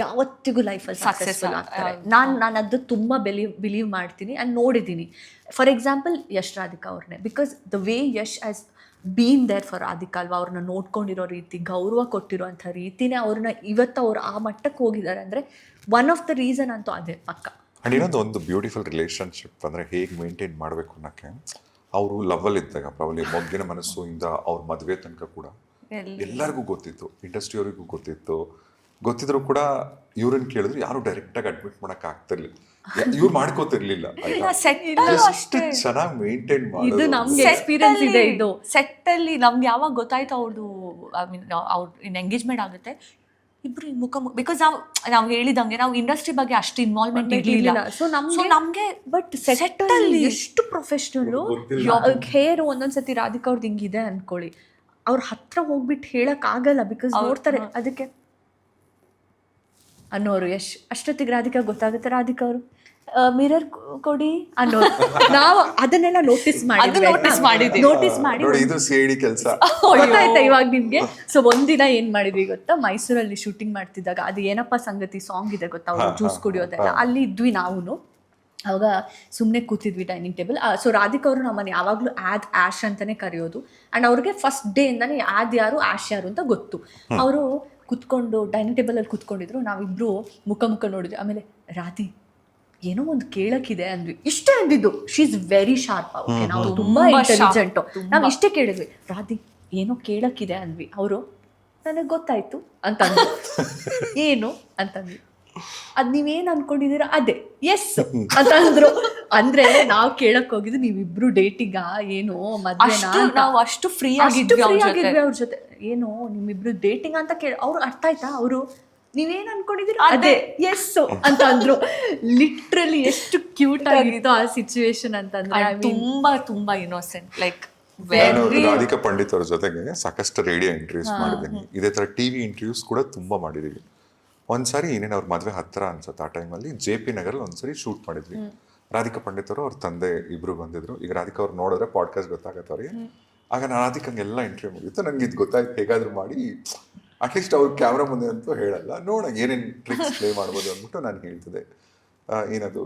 ಯಾವತ್ತಿಗೂ ಲೈಫಲ್ಲಿ ಸಕ್ಸಸ್ಫುಲ್ ಆಗ್ತಾರೆ. ನಾನು ನಾನು ಅದು ತುಂಬ ಬಿಲೀವ್ ಬಿಲೀವ್ ಮಾಡ್ತೀನಿ ಆ್ಯಂಡ್ ನೋಡಿದ್ದೀನಿ. ಫಾರ್ ಎಕ್ಸಾಂಪಲ್ ಯಶ್ ರಾಧಿಕಾ ಅವ್ರನ್ನೇ. Because the way Yash has been there for Radhika ಅಲ್ವಾ ಅವ್ರನ್ನ ನೋಡ್ಕೊಂಡಿರೋ ರೀತಿ ಗೌರವ ಕೊಟ್ಟಿರೋಂಥ ರೀತಿನೇ ಅವ್ರನ್ನ ಇವತ್ತು ಅವ್ರು ಆ ಮಟ್ಟಕ್ಕೆ ಹೋಗಿದ್ದಾರೆ ಅಂದರೆ ಒನ್ ಆಫ್ ದ ರೀಸನ್ ಅಂತೂ ಅದೇ ಪಕ್ಕ. ಅಂಡ್ ಇನ್ನೊಂದು ಒಂದು ಬ್ಯೂಟಿಫುಲ್ ರಿಲೇಶನ್ಶಿಪ್ ಅಂದರೆ ಹೇಗೆ ಮೇಂಟೈನ್ ಮಾಡಬೇಕು ಅನ್ನೋಕ್ಕೆ ಅವರು ಲವಲ್ ಇದ್ದಾಗ ಪ್ರಾಬಲಿ ಮೊಗ್ಗಿನ ಮನಸ್ಸು ಇಂದ ಅವ್ರ ಮದುವೆ ತನಕ ಕೂಡ. ಎಲ್ಲರಿಗೂ ಗೊತ್ತಿತ್ತು ಇಂಡಸ್ಟ್ರಿಯವರಿಗೂ ಗೊತ್ತಿತ್ತು. ಗೊತ್ತಿದ್ರು ಕೂಡ ಇವ್ರನ್ನ ಕೇಳಿದ್ರು ಯಾರು ಡೈರೆಕ್ಟ್ ಆಗಿ ಅಡ್ಮಿಟ್ ಮಾಡಕ್ ಆಗ್ತಿರ್ಲಿಲ್ಲ. ಇವ್ರು ಮಾಡ್ಕೋತಿರ್ಲಿಲ್ಲ. ಚೆನ್ನಾಗಿ ಮೇಂಟೈನ್ ಇದು ನಮ್ಗೆ ಎಕ್ಸ್ಪೀರಿಯನ್ಸ್ ಇದೆ ಇದು. ಸೆಟ್ ಅಲ್ಲಿ ನಮ್ಗೆ ಯಾವಾಗ ಗೊತ್ತಾಯ್ತು ಅವ್ರದ್ದು ಐ ಮೀನ್ ಅವ್ರ ಇನ್ ಎಂಗೇಜ್ಮೆಂಟ್ ಆಗುತ್ತೆ? ಇಬ್ರು ಮುಖ ಬಿಕಾಸ್ ನಾವು ನಾವು ಹೇಳಿದಂಗೆ ನಾವು ಇಂಡಸ್ಟ್ರಿ ಬಗ್ಗೆ ಅಷ್ಟು ಇನ್ವಾಲ್ವ್ಮೆಂಟ್ ಇರಲಿಲ್ಲ. ಸೊ ನಮ್ಗೆ ಸೊ ನಮ್ಗೆ ಬಟ್ ಸೆಟ್ ಅಲ್ಲಿ ಎಷ್ಟು ಪ್ರೊಫೆಷನಲ್ ಹೇರ್ ಒಂದೊಂದ್ಸತಿ ರಾಧಿಕಾ ಅವ್ರದ್ದು ಹಿಂಗಿದೆ ಅನ್ಕೊಳ್ಳಿ. ಅವ್ರ ಹತ್ರ ಹೋಗ್ಬಿಟ್ಟು ಹೇಳಕ್ ಆಗಲ್ಲ ಬಿಕಾಸ್ ನೋಡ್ತಾರೆ. ಅದಕ್ಕೆ ಅನ್ನೋರು ಎಷ್ಟ್ ಅಷ್ಟೊತ್ತಿಗೆ ರಾಧಿಕಾ ಗೊತ್ತಾಗುತ್ತೆ ರಾಧಿಕಾ ಅವರು? ಮಿರರ್ ಕೊಡಿ. ಅನ್ನೋ ನಾವು ಅದನ್ನೆಲ್ಲ ನೋಟಿಸ್ ಮಾಡಿ ಮಾಡಿದ್ದೀವಿ. ನೋಟಿಸ್ ಮಾಡಿ ನೋಡಿ ಇದು ಕೆಲಸ. ಗೊತ್ತಾಯ್ತಾ ಇವಾಗ ನಿಮ್ಗೆ? ಸೊ ಒಂದಿನ ಏನ್ ಮಾಡಿದ್ವಿ ಗೊತ್ತಾ? ಮೈಸೂರಲ್ಲಿ ಶೂಟಿಂಗ್ ಮಾಡ್ತಿದ್ದಾಗ ಅದು ಏನಪ್ಪ ಸಂಗತಿ? ಸಾಂಗ್ ಇದೆ ಗೊತ್ತಾ? ಅವ್ರು ಜ್ಯೂಸ್ ಕುಡಿಯೋದೆಲ್ಲ ಅಲ್ಲಿ ಇದ್ವಿ ನಾವು ಅವಾಗ ಸುಮ್ಮನೆ ಕೂತಿದ್ವಿ ಡೈನಿಂಗ್ ಟೇಬಲ್ ಸೊ ರಾಧಿಕಾ ಅವರು ನಮ್ಮನ್ನು ಯಾವಾಗಲೂ ಆದ್ ಆಶ್ ಅಂತಾನೆ ಕರೆಯೋದು. ಆ್ಯಂಡ್ ಅವ್ರಿಗೆ ಫಸ್ಟ್ ಡೇ ಇಂದಾನೆ ಆದ್ ಯಾರು ಆಶ್ ಯಾರು ಅಂತ ಗೊತ್ತು. ಅವರು ಕುತ್ಕೊಂಡು ಡೈನಿಂಗ್ ಟೇಬಲ್ ಅಲ್ಲಿ ಕುತ್ಕೊಂಡಿದ್ರು. ನಾವಿಬ್ಬರು ಮುಖ ಮುಖ ನೋಡಿದ್ವಿ. ಆಮೇಲೆ ರಾಧಿ ಏನೋ ಒಂದು ಕೇಳಕ್ಕಿದೆ ಅಂದ್ವಿ. ಇಷ್ಟೇ ಅಂದಿದ್ದು. She is very sharp okay ನಾವು ತುಂಬಾ ಇಂಟೆಲಿಜೆಂಟ್ ನಾವು ಇಷ್ಟೇ ಕೇಳಿದ್ವಿ. ರಾಧಿ ಏನೋ ಕೇಳಕ್ಕಿದೆ ಅಂದ್ವಿ. ಅವರು ನನಗೆ ಗೊತ್ತಾಯ್ತು ಅಂತಂದ್ರು ಏನು? ಅಂತಂದ್ವಿ ಅದ್ ನೀವೇನ್ ಅನ್ಕೊಂಡಿದೀರ ಅದೇ ಎಸ್ ಅಂತ ಅಂದ್ರು. ಅಂದ್ರೆ ನಾವ್ ಕೇಳಕ್ ಹೋಗಿದ್ದು ನೀವಿಬ್ರು ಡೇಟಿಗ ಏನು ಮದ್ವೆ ಅಷ್ಟು ಅಂತ. ನಾವು ಅಷ್ಟು ಫ್ರೀ ಅಷ್ಟು ಆಗಿದ್ವಿ free ಅವ್ರ ಜೊತೆ. ಆಗಿದ್ವಿ ಅವ್ರ ಜೊತೆ. ಏನು ನಿಮ್ಮಿಬ್ರು ಡೇಟಿಂಗ್ ಅಂತ ಕೇಳ ಅವ್ರು ಅರ್ಥ ಆಯ್ತಾ? ಅವರು ನೀವೇನ್ ಅನ್ಕೊಂಡಿದೀರ ಅದೇ. ಎಸ್ ಅಂತ ಅಂದ್ರು ಲಿಟ್ರಲಿ ಎಷ್ಟು ಕ್ಯೂಟ್ ಆಗಿತ್ತು ಆ ಸಿಚುವೇಶನ್ ಅಂತಂದ್ರೆ ತುಂಬಾ ತುಂಬಾ ಇನ್ನೋಸೆಂಟ್ ಲೈಕ್ ನಾನು ವೆರಿ ರಾಧಿಕಾ ಪಂಡಿತ್ ಅವ್ರ ಜೊತೆಗೆ ಸಾಕಷ್ಟು ರೇಡಿಯೋ ಇಂಟರ್ವ್ಯೂಸ್ ಮಾಡಿದ್ದೀನಿ. ಇದೇ ತರ ಟಿವಿ ಇಂಟರ್ವ್ಯೂಸ್ ಕೂಡ ತುಂಬಾ ಮಾಡಿದೀವಿ. ಒಂದ್ಸಾರಿ ಏನೇನು ಅವ್ರ ಮದ್ವೆ ಹತ್ರ ಅನ್ಸುತ್ತೆ ಆ ಟೈಮಲ್ಲಿ ಜೆ ಪಿ ನಗರಲ್ಲಿ ಒಂದ್ಸರಿ ಶೂಟ್ ಮಾಡಿದ್ವಿ. ರಾಧಿಕಾ ಪಂಡಿತ್ ಅವರು ಅವ್ರ ತಂದೆ ಇಬ್ರು ಬಂದಿದ್ರು. ಈಗ ರಾಧಿಕಾ ಅವ್ರು ನೋಡಿದ್ರೆ ಪಾಡ್ಕಾಸ್ಟ್ ಗೊತ್ತಾಗತ್ತೆ ಅವ್ರಿಗೆ. ಆಗ ನಾನು ರಾಧಿಕಂಗೆ ಎಲ್ಲ ಇಂಟರ್ವ್ಯೂ ಮುಗಿತ್ತು ನನಗೆ ಇದು ಗೊತ್ತಾಯ್ತು ಹೇಗಾದ್ರೂ ಮಾಡಿ. ಅಟ್ಲೀಸ್ಟ್ ಅವ್ರ ಕ್ಯಾಮ್ರಾ ಮುಂದೆ ಅಂತೂ ಹೇಳಲ್ಲ. ನೋಡೋಣ ಏನೇನು ಟ್ರಿಕ್ಸ್ ಪ್ಲೇ ಮಾಡ್ಬೋದು ಅಂದ್ಬಿಟ್ಟು ನಾನು ಹೇಳ್ತಿದ್ದೆ. ಏನದು?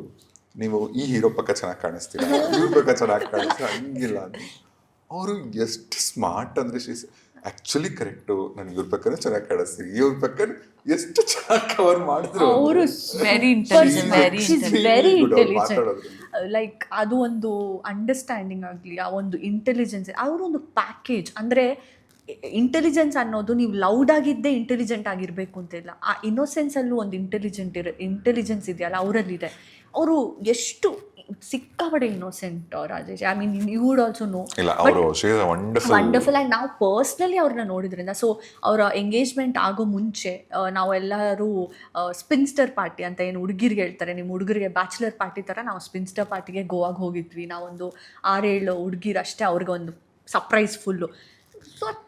ನೀವು ಈ ಹೀರೋ ಪಕ್ಕ ಚೆನ್ನಾಗಿ ಕಾಣಿಸ್ತೀರಾ? ಇವ್ರ ಪಕ್ಕ ಚೆನ್ನಾಗಿ ಕಾಣಿಸ್ತೀರ? ಹಂಗಿಲ್ಲ ಅಂತ. ಅವರು ಎಷ್ಟು ಸ್ಮಾರ್ಟ್ ಅಂದರೆ ಶೀಸ್ ಆ್ಯಕ್ಚುಲಿ ಕರೆಕ್ಟು ನಾನು ಇವ್ರ ಪಕ್ಕನೂ ಚೆನ್ನಾಗಿ ಕಾಣಿಸ್ತೀನಿ. ಇವ್ರ ಪಕ್ಕ ಎಷ್ಟು ಚೆನ್ನಾಗಿ ಕವರ್ ಮಾಡಿದ್ರು ಅವರು ವೆರಿ ವೆರಿ ಲೈಕ್ ಅದು ಒಂದು ಅಂಡರ್ಸ್ಟ್ಯಾಂಡಿಂಗ್ ಆಗಲಿ ಆ ಒಂದು ಇಂಟೆಲಿಜೆನ್ಸ್ ಅವರೊಂದು ಪ್ಯಾಕೇಜ್ ಅಂದರೆ ಇಂಟೆಲಿಜೆನ್ಸ್ ಅನ್ನೋದು ನೀವು ಲೌಡ್ ಆಗಿದ್ದೇ ಇಂಟೆಲಿಜೆಂಟ್ ಆಗಿರಬೇಕು ಅಂತಿಲ್ಲ. ಆ ಇನ್ನೋಸೆನ್ಸಲ್ಲೂ ಒಂದು ಇಂಟೆಲಿಜೆಂಟ್ ಇರ ಇಂಟೆಲಿಜೆನ್ಸ್ ಇದೆಯಲ್ಲ ಅವರಲ್ಲಿದೆ. ಅವರು ಎಷ್ಟು ಸಿಕ್ಕಾಪಡೆ innocent Rajesh. I mean you would also know wonderful and ನಾವು ಪರ್ಸ್ನಲಿ ಅವ್ರನ್ನ ನೋಡಿದ್ರಿಂದ ಸೊ ಅವರ ಎಂಗೇಜ್ಮೆಂಟ್ ಆಗೋ ಮುಂಚೆ ನಾವೆಲ್ಲರೂ ಸ್ಪಿನ್ಸ್ಟರ್ ಪಾರ್ಟಿ ಅಂತ ಏನು ಹುಡುಗಿರಿಗೆ ಹೇಳ್ತಾರೆ ನಿಮ್ಮ ಹುಡುಗರಿಗೆ ಬ್ಯಾಚುಲರ್ ಪಾರ್ಟಿ ಥರ ನಾವು ಸ್ಪಿನ್ಸ್ಟರ್ ಪಾರ್ಟಿಗೆ ಗೋವಾಗೆ ಹೋಗಿದ್ವಿ. ನಾವೊಂದು ಆರೇಳು ಹುಡುಗಿರಷ್ಟೇ ಅವ್ರಿಗೆ ಒಂದು ಸರ್ಪ್ರೈಸ್ ಫುಲ್ಲು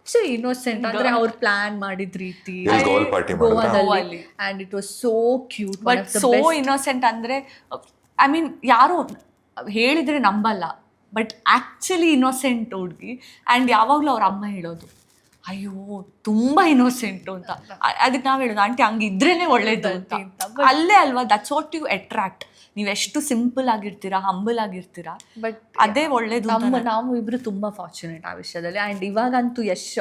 ಸ್ವಚ್ಛ ಇನ್ನೋಸೆಂಟ್ ಅಂದ್ರೆ ಅವ್ರು ಪ್ಲಾನ್ ಮಾಡಿದ ರೀತಿ. ಅಂಡ್? ಗೋವಾದಲ್ಲಿ it was so cute but so innocent ಅಂದ್ರೆ ಐ ಮೀನ್ ಯಾರು ಹೇಳಿದ್ರೆ ನಂಬಲ್ಲ. ಬಟ್ ಆಕ್ಚುಲಿ ಇನ್ನೋಸೆಂಟ್ ಹುಡುಗಿ. ಆ್ಯಂಡ್ ಯಾವಾಗಲೂ ಅವ್ರ ಅಮ್ಮ ಹೇಳೋದು. ಅಯ್ಯೋ ತುಂಬಾ ಇನ್ನೋಸೆಂಟು ಅಂತ. ಅದಕ್ಕೆ ನಾವು ಹೇಳೋದು ಆಂಟಿ ಹಂಗಿದ್ರೇ ಒಳ್ಳೇದು ಅಂತ. ಅಲ್ಲೇ ಅಲ್ವಾ ದಟ್ಸ್ ವಾಟ್ ಯು ಅಟ್ರಾಕ್ಟ್ ನೀವು ಎಷ್ಟು ಸಿಂಪಲ್ ಆಗಿರ್ತೀರಾ ಹಂಬಲ್ ಆಗಿರ್ತೀರಾ ಬಟ್ ಅದೇ ಒಳ್ಳೇದು ನಮ್ಮ ನಾವು ಇಬ್ರು ತುಂಬಾ ಫಾರ್ಚುನೇಟ್ ಆ ವಿಷಯದಲ್ಲಿ. ಆ್ಯಂಡ್ ಇವಾಗಂತೂ ಯಶ್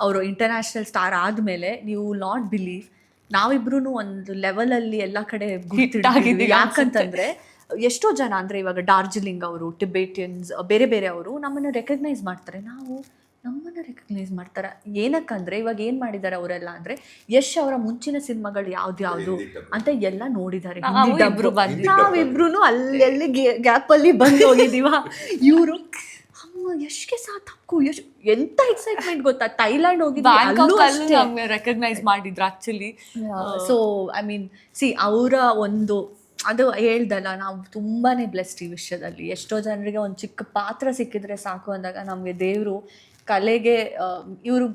ಅವರು ಇಂಟರ್ನ್ಯಾಷನಲ್ ಸ್ಟಾರ್ ಆದ್ಮೇಲೆ ನೀವು ನಾಟ್ ಬಿಲೀವ್ ನಾವಿಬ್ರು ಒಂದು ಲೆವೆಲಲ್ಲಿ ಎಲ್ಲ ಕಡೆ ಯಾಕಂತಂದ್ರೆ ಎಷ್ಟೋ ಜನ ಅಂದ್ರೆ ಇವಾಗ ಡಾರ್ಜಿಲಿಂಗ್ ಅವರು ಟಿಬೇಟಿಯನ್ಸ್ ಬೇರೆ ಬೇರೆ ಅವರು ನಮ್ಮನ್ನು ರೆಕಗ್ನೈಸ್ ಮಾಡ್ತಾರೆ. ನಾವು ನಮ್ಮನ್ನ ರೆಕಗ್ನೈಸ್ ಮಾಡ್ತಾರೆ? ಏನಕ್ಕಂದ್ರೆ ಇವಾಗ ಏನ್ ಮಾಡಿದ್ದಾರೆ ಅವರೆಲ್ಲ ಅಂದ್ರೆ ಯಶ್ ಅವರ ಮುಂಚಿನ ಸಿನಿಮಾಗಳು ಯಾವ್ದು ಯಾವ್ದು ಅಂತ ಎಲ್ಲ ನೋಡಿದ್ದಾರೆ ನಾವಿಬ್ರು ಅಲ್ಲೆಲ್ಲಿ ಗ್ಯಾಪ್ ಅಲ್ಲಿ ಬಂದು ಹೋಗಿದೀವ ಇವರು ಯಶ್ಗೆ ಸಾಥ್ ಹಾಕು ಯಶ್ ಎಂತ ಎಕ್ಸೈಟ್ಮೆಂಟ್ ಗೊತ್ತಾ? ಥೈಲ್ಯಾಂಡ್ ಹೋಗಿದ್ವಿ ಅಲ್ಲೂ ಬ್ಯಾಂಕಾಕ್ ಅಲ್ಲೂ ಅಷ್ಟೇ. ರೆಕಗ್ನೈಸ್ ಮಾಡಿದ್ರು actually so I mean see ಅವರ ಒಂದು ಅದು ಹೇಳ್ದಲ್ಲ ನಾವು ತುಂಬಾನೇ ಬ್ಲೆಸ್ಡ್ ಈ ವಿಷಯದಲ್ಲಿ. ಎಷ್ಟೋ ಜನರಿಗೆ ಒಂದು ಚಿಕ್ಕ ಪಾತ್ರ ಸಿಕ್ಕಿದ್ರೆ ಸಾಕು ಅಂದಾಗ ನಮಗೆ ದೇವರು ಕಲೆಗೆ ಇವರು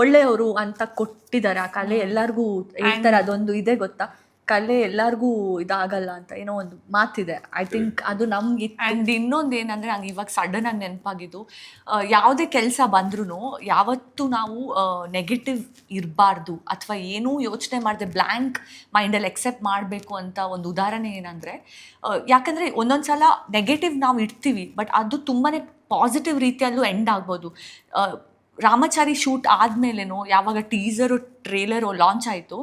ಒಳ್ಳೆಯವರು ಅಂತ ಕೊಟ್ಟಿದ್ದಾರೆ. ಆ ಕಲೆ ಎಲ್ಲರಿಗೂ ಹೇಳ್ತಾರೆ ಅದೊಂದು ಇದೆ ಗೊತ್ತಾ? ಕಲೆ ಎಲ್ಲರಿಗೂ ಇದಾಗಲ್ಲ ಅಂತ ಏನೋ ಒಂದು ಮಾತಿದೆ. ಐ ಥಿಂಕ್ ಅದು ನಮ್ಗೆ ಅಂಡ್ ಇನ್ನೊಂದು ಏನಂದ್ರೆ ನಂಗೆ ಇವಾಗ ಸಡನ್ ಆಗಿ ನೆನಪಾಗಿದ್ದು ಯಾವುದೇ ಕೆಲಸ ಬಂದ್ರೂ ಯಾವತ್ತು ನಾವು ನೆಗೆಟಿವ್ ಇರಬಾರ್ದು ಅಥವಾ ಏನೂ ಯೋಚನೆ ಮಾಡದೆ ಬ್ಲ್ಯಾಂಕ್ ಮೈಂಡಲ್ಲಿ ಎಕ್ಸೆಪ್ಟ್ ಮಾಡಬೇಕು ಅಂತ ಒಂದು ಉದಾಹರಣೆ ಏನಂದ್ರೆ ಯಾಕಂದ್ರೆ ಒಂದೊಂದ್ಸಲ ನೆಗೆಟಿವ್ ನಾವು ಇಡ್ತೀವಿ ಬಟ್ ಅದು ತುಂಬಾ ಪಾಸಿಟಿವ್ ರೀತಿಯಲ್ಲೂ ಎಂಡ್ ಆಗ್ಬೋದು. ರಾಮಚಾರಿ ಶೂಟ್ ಆದಮೇಲೇನೋ ಯಾವಾಗ ಟೀಸರು ಟ್ರೇಲರು ಲಾಂಚ್ ಆಯಿತು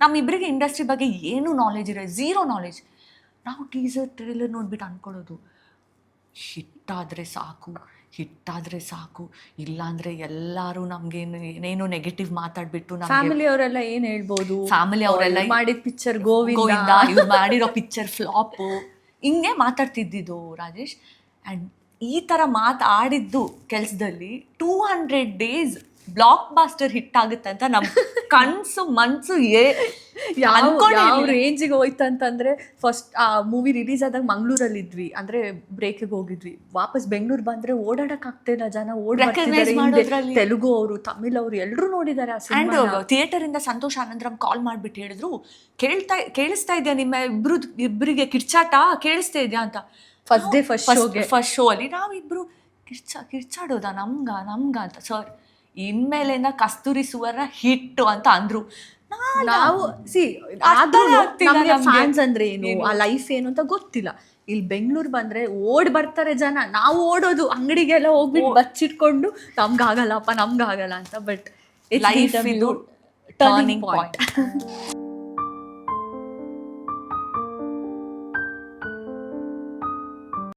ನಮ್ಮಿಬ್ಬರಿಗೆ ಇಂಡಸ್ಟ್ರಿ ಬಗ್ಗೆ ಏನೂ ನಾಲೆಜ್ ಇರೋ ಝೀರೋ ನಾಲೆಜ್ ನಾವು ಟೀಸರ್ ಟ್ರೇಲರ್ ನೋಡ್ಬಿಟ್ಟು ಅನ್ಕೊಳ್ಳೋದು. ಹಿಟ್ಟಾದರೆ ಸಾಕು ಹಿಟ್ಟಾದ್ರೆ ಸಾಕು ಇಲ್ಲಾಂದ್ರೆ ಎಲ್ಲರೂ ನಮ್ಗೇನು ಏನೇನು ನೆಗೆಟಿವ್ ಮಾತಾಡ್ಬಿಟ್ಟು ನಮ್ಗೆ ಫ್ಯಾಮಿಲಿ ಅವರೆಲ್ಲ ಏನು ಹೇಳ್ಬೋದು? ಫ್ಯಾಮಿಲಿ ಅವರೆಲ್ಲ ಮಾಡಿದ ಪಿಕ್ಚರ್ ಗೋವಿಂದ. ಇವ್ರು ಮಾಡಿರೋ ಪಿಕ್ಚರ್ ಫ್ಲಾಪು ಹಿಂಗೆ ಮಾತಾಡ್ತಿದ್ದಿದ್ದು ರಾಜೇಶ್. ಆ್ಯಂಡ್ ಈ ಥರ ಮಾತಾಡಿದ್ದು ಕೆಲಸದಲ್ಲಿ two hundred days blockbuster hit ಆಗುತ್ತೆ ಅಂತ ನಮ್ ಕನ್ಸು ಮನ್ಸು ಏ ಯಾವ. ರೇಂಜಿಗೆ ಹೋಯ್ತಂತಂದ್ರೆ ಫಸ್ಟ್ ಆ ಮೂವಿ ರಿಲೀಸ್ ಆದಾಗ ಮಂಗ್ಳೂರಲ್ಲಿ ಇದ್ವಿ ಅಂದ್ರೆ ಬ್ರೇಕಿಗೆ ಹೋಗಿದ್ವಿ. ವಾಪಸ್ ಬೆಂಗಳೂರು ಬಂದ್ರೆ ಓಡಾಡಕ್ ಆಗ್ತಿಲ್ಲ ಜನ ಓಡಾಡ ತೆಲುಗು ಅವರು ತಮಿಳ್ ಅವರು ಎಲ್ಲರೂ ನೋಡಿದ್ದಾರೆ ಥಿಯೇಟರ್ ಇಂದ ಸಂತೋಷ್ ಆನಂದ್ರಮ್ ಕಾಲ್ ಮಾಡ್ಬಿಟ್ಟು ಹೇಳಿದ್ರು ಕೇಳ್ತಾ ಕೇಳಿಸ್ತಾ ಇದೆಯಾ ನಿಮ್ಮ ಇಬ್ರು ಇಬ್ಬರಿಗೆ ಕಿರ್ಚಾಟ? ಕೇಳಿಸ್ತಾ ಇದೆಯಾ? ಅಂತ. ಫಸ್ಟ್ ಡೇ ಫಸ್ಟ್ ಶೋಗೆ. ಫಸ್ಟ್ ಶೋ ಅಲ್ಲಿ ನಾವಿಬ್ರು ಕಿರ್ಚ ಕಿರ್ಚಾಡೋದ ನಮ್ಗ ನಮ್ಗ ಅಂತ ಸರ್ ಇನ್ಮೇಲಿಂದ ಕಸ್ತೂರಿ ಸುವರ್ಣ ಹಿಟ್ಟು ಅಂತ ಅಂದ್ರು. ನಾವು ಸಿ ಫ್ಯಾನ್ಸ್ ಅಂದ್ರೆ ಏನು? ಆ ಲೈಫ್ ಏನು ಅಂತ ಗೊತ್ತಿಲ್ಲ. ಇಲ್ಲಿ ಬೆಂಗಳೂರು ಬಂದ್ರೆ ಓಡ್ ಬರ್ತಾರೆ ಜನ. ನಾವು ಓಡೋದು ಅಂಗಡಿಗೆಲ್ಲ ಹೋಗ್ಬಿಟ್ಟು ಬಚ್ಚಿಟ್ಕೊಂಡು ನಮ್ಗಾಗಲ್ಲಪ್ಪ ನಮ್ಗಾಗಲ್ಲ ಅಂತ ಬಟ್ ಲೈಫ್ ಇದು ಟರ್ನಿಂಗ್ ಪಾಯಿಂಟ್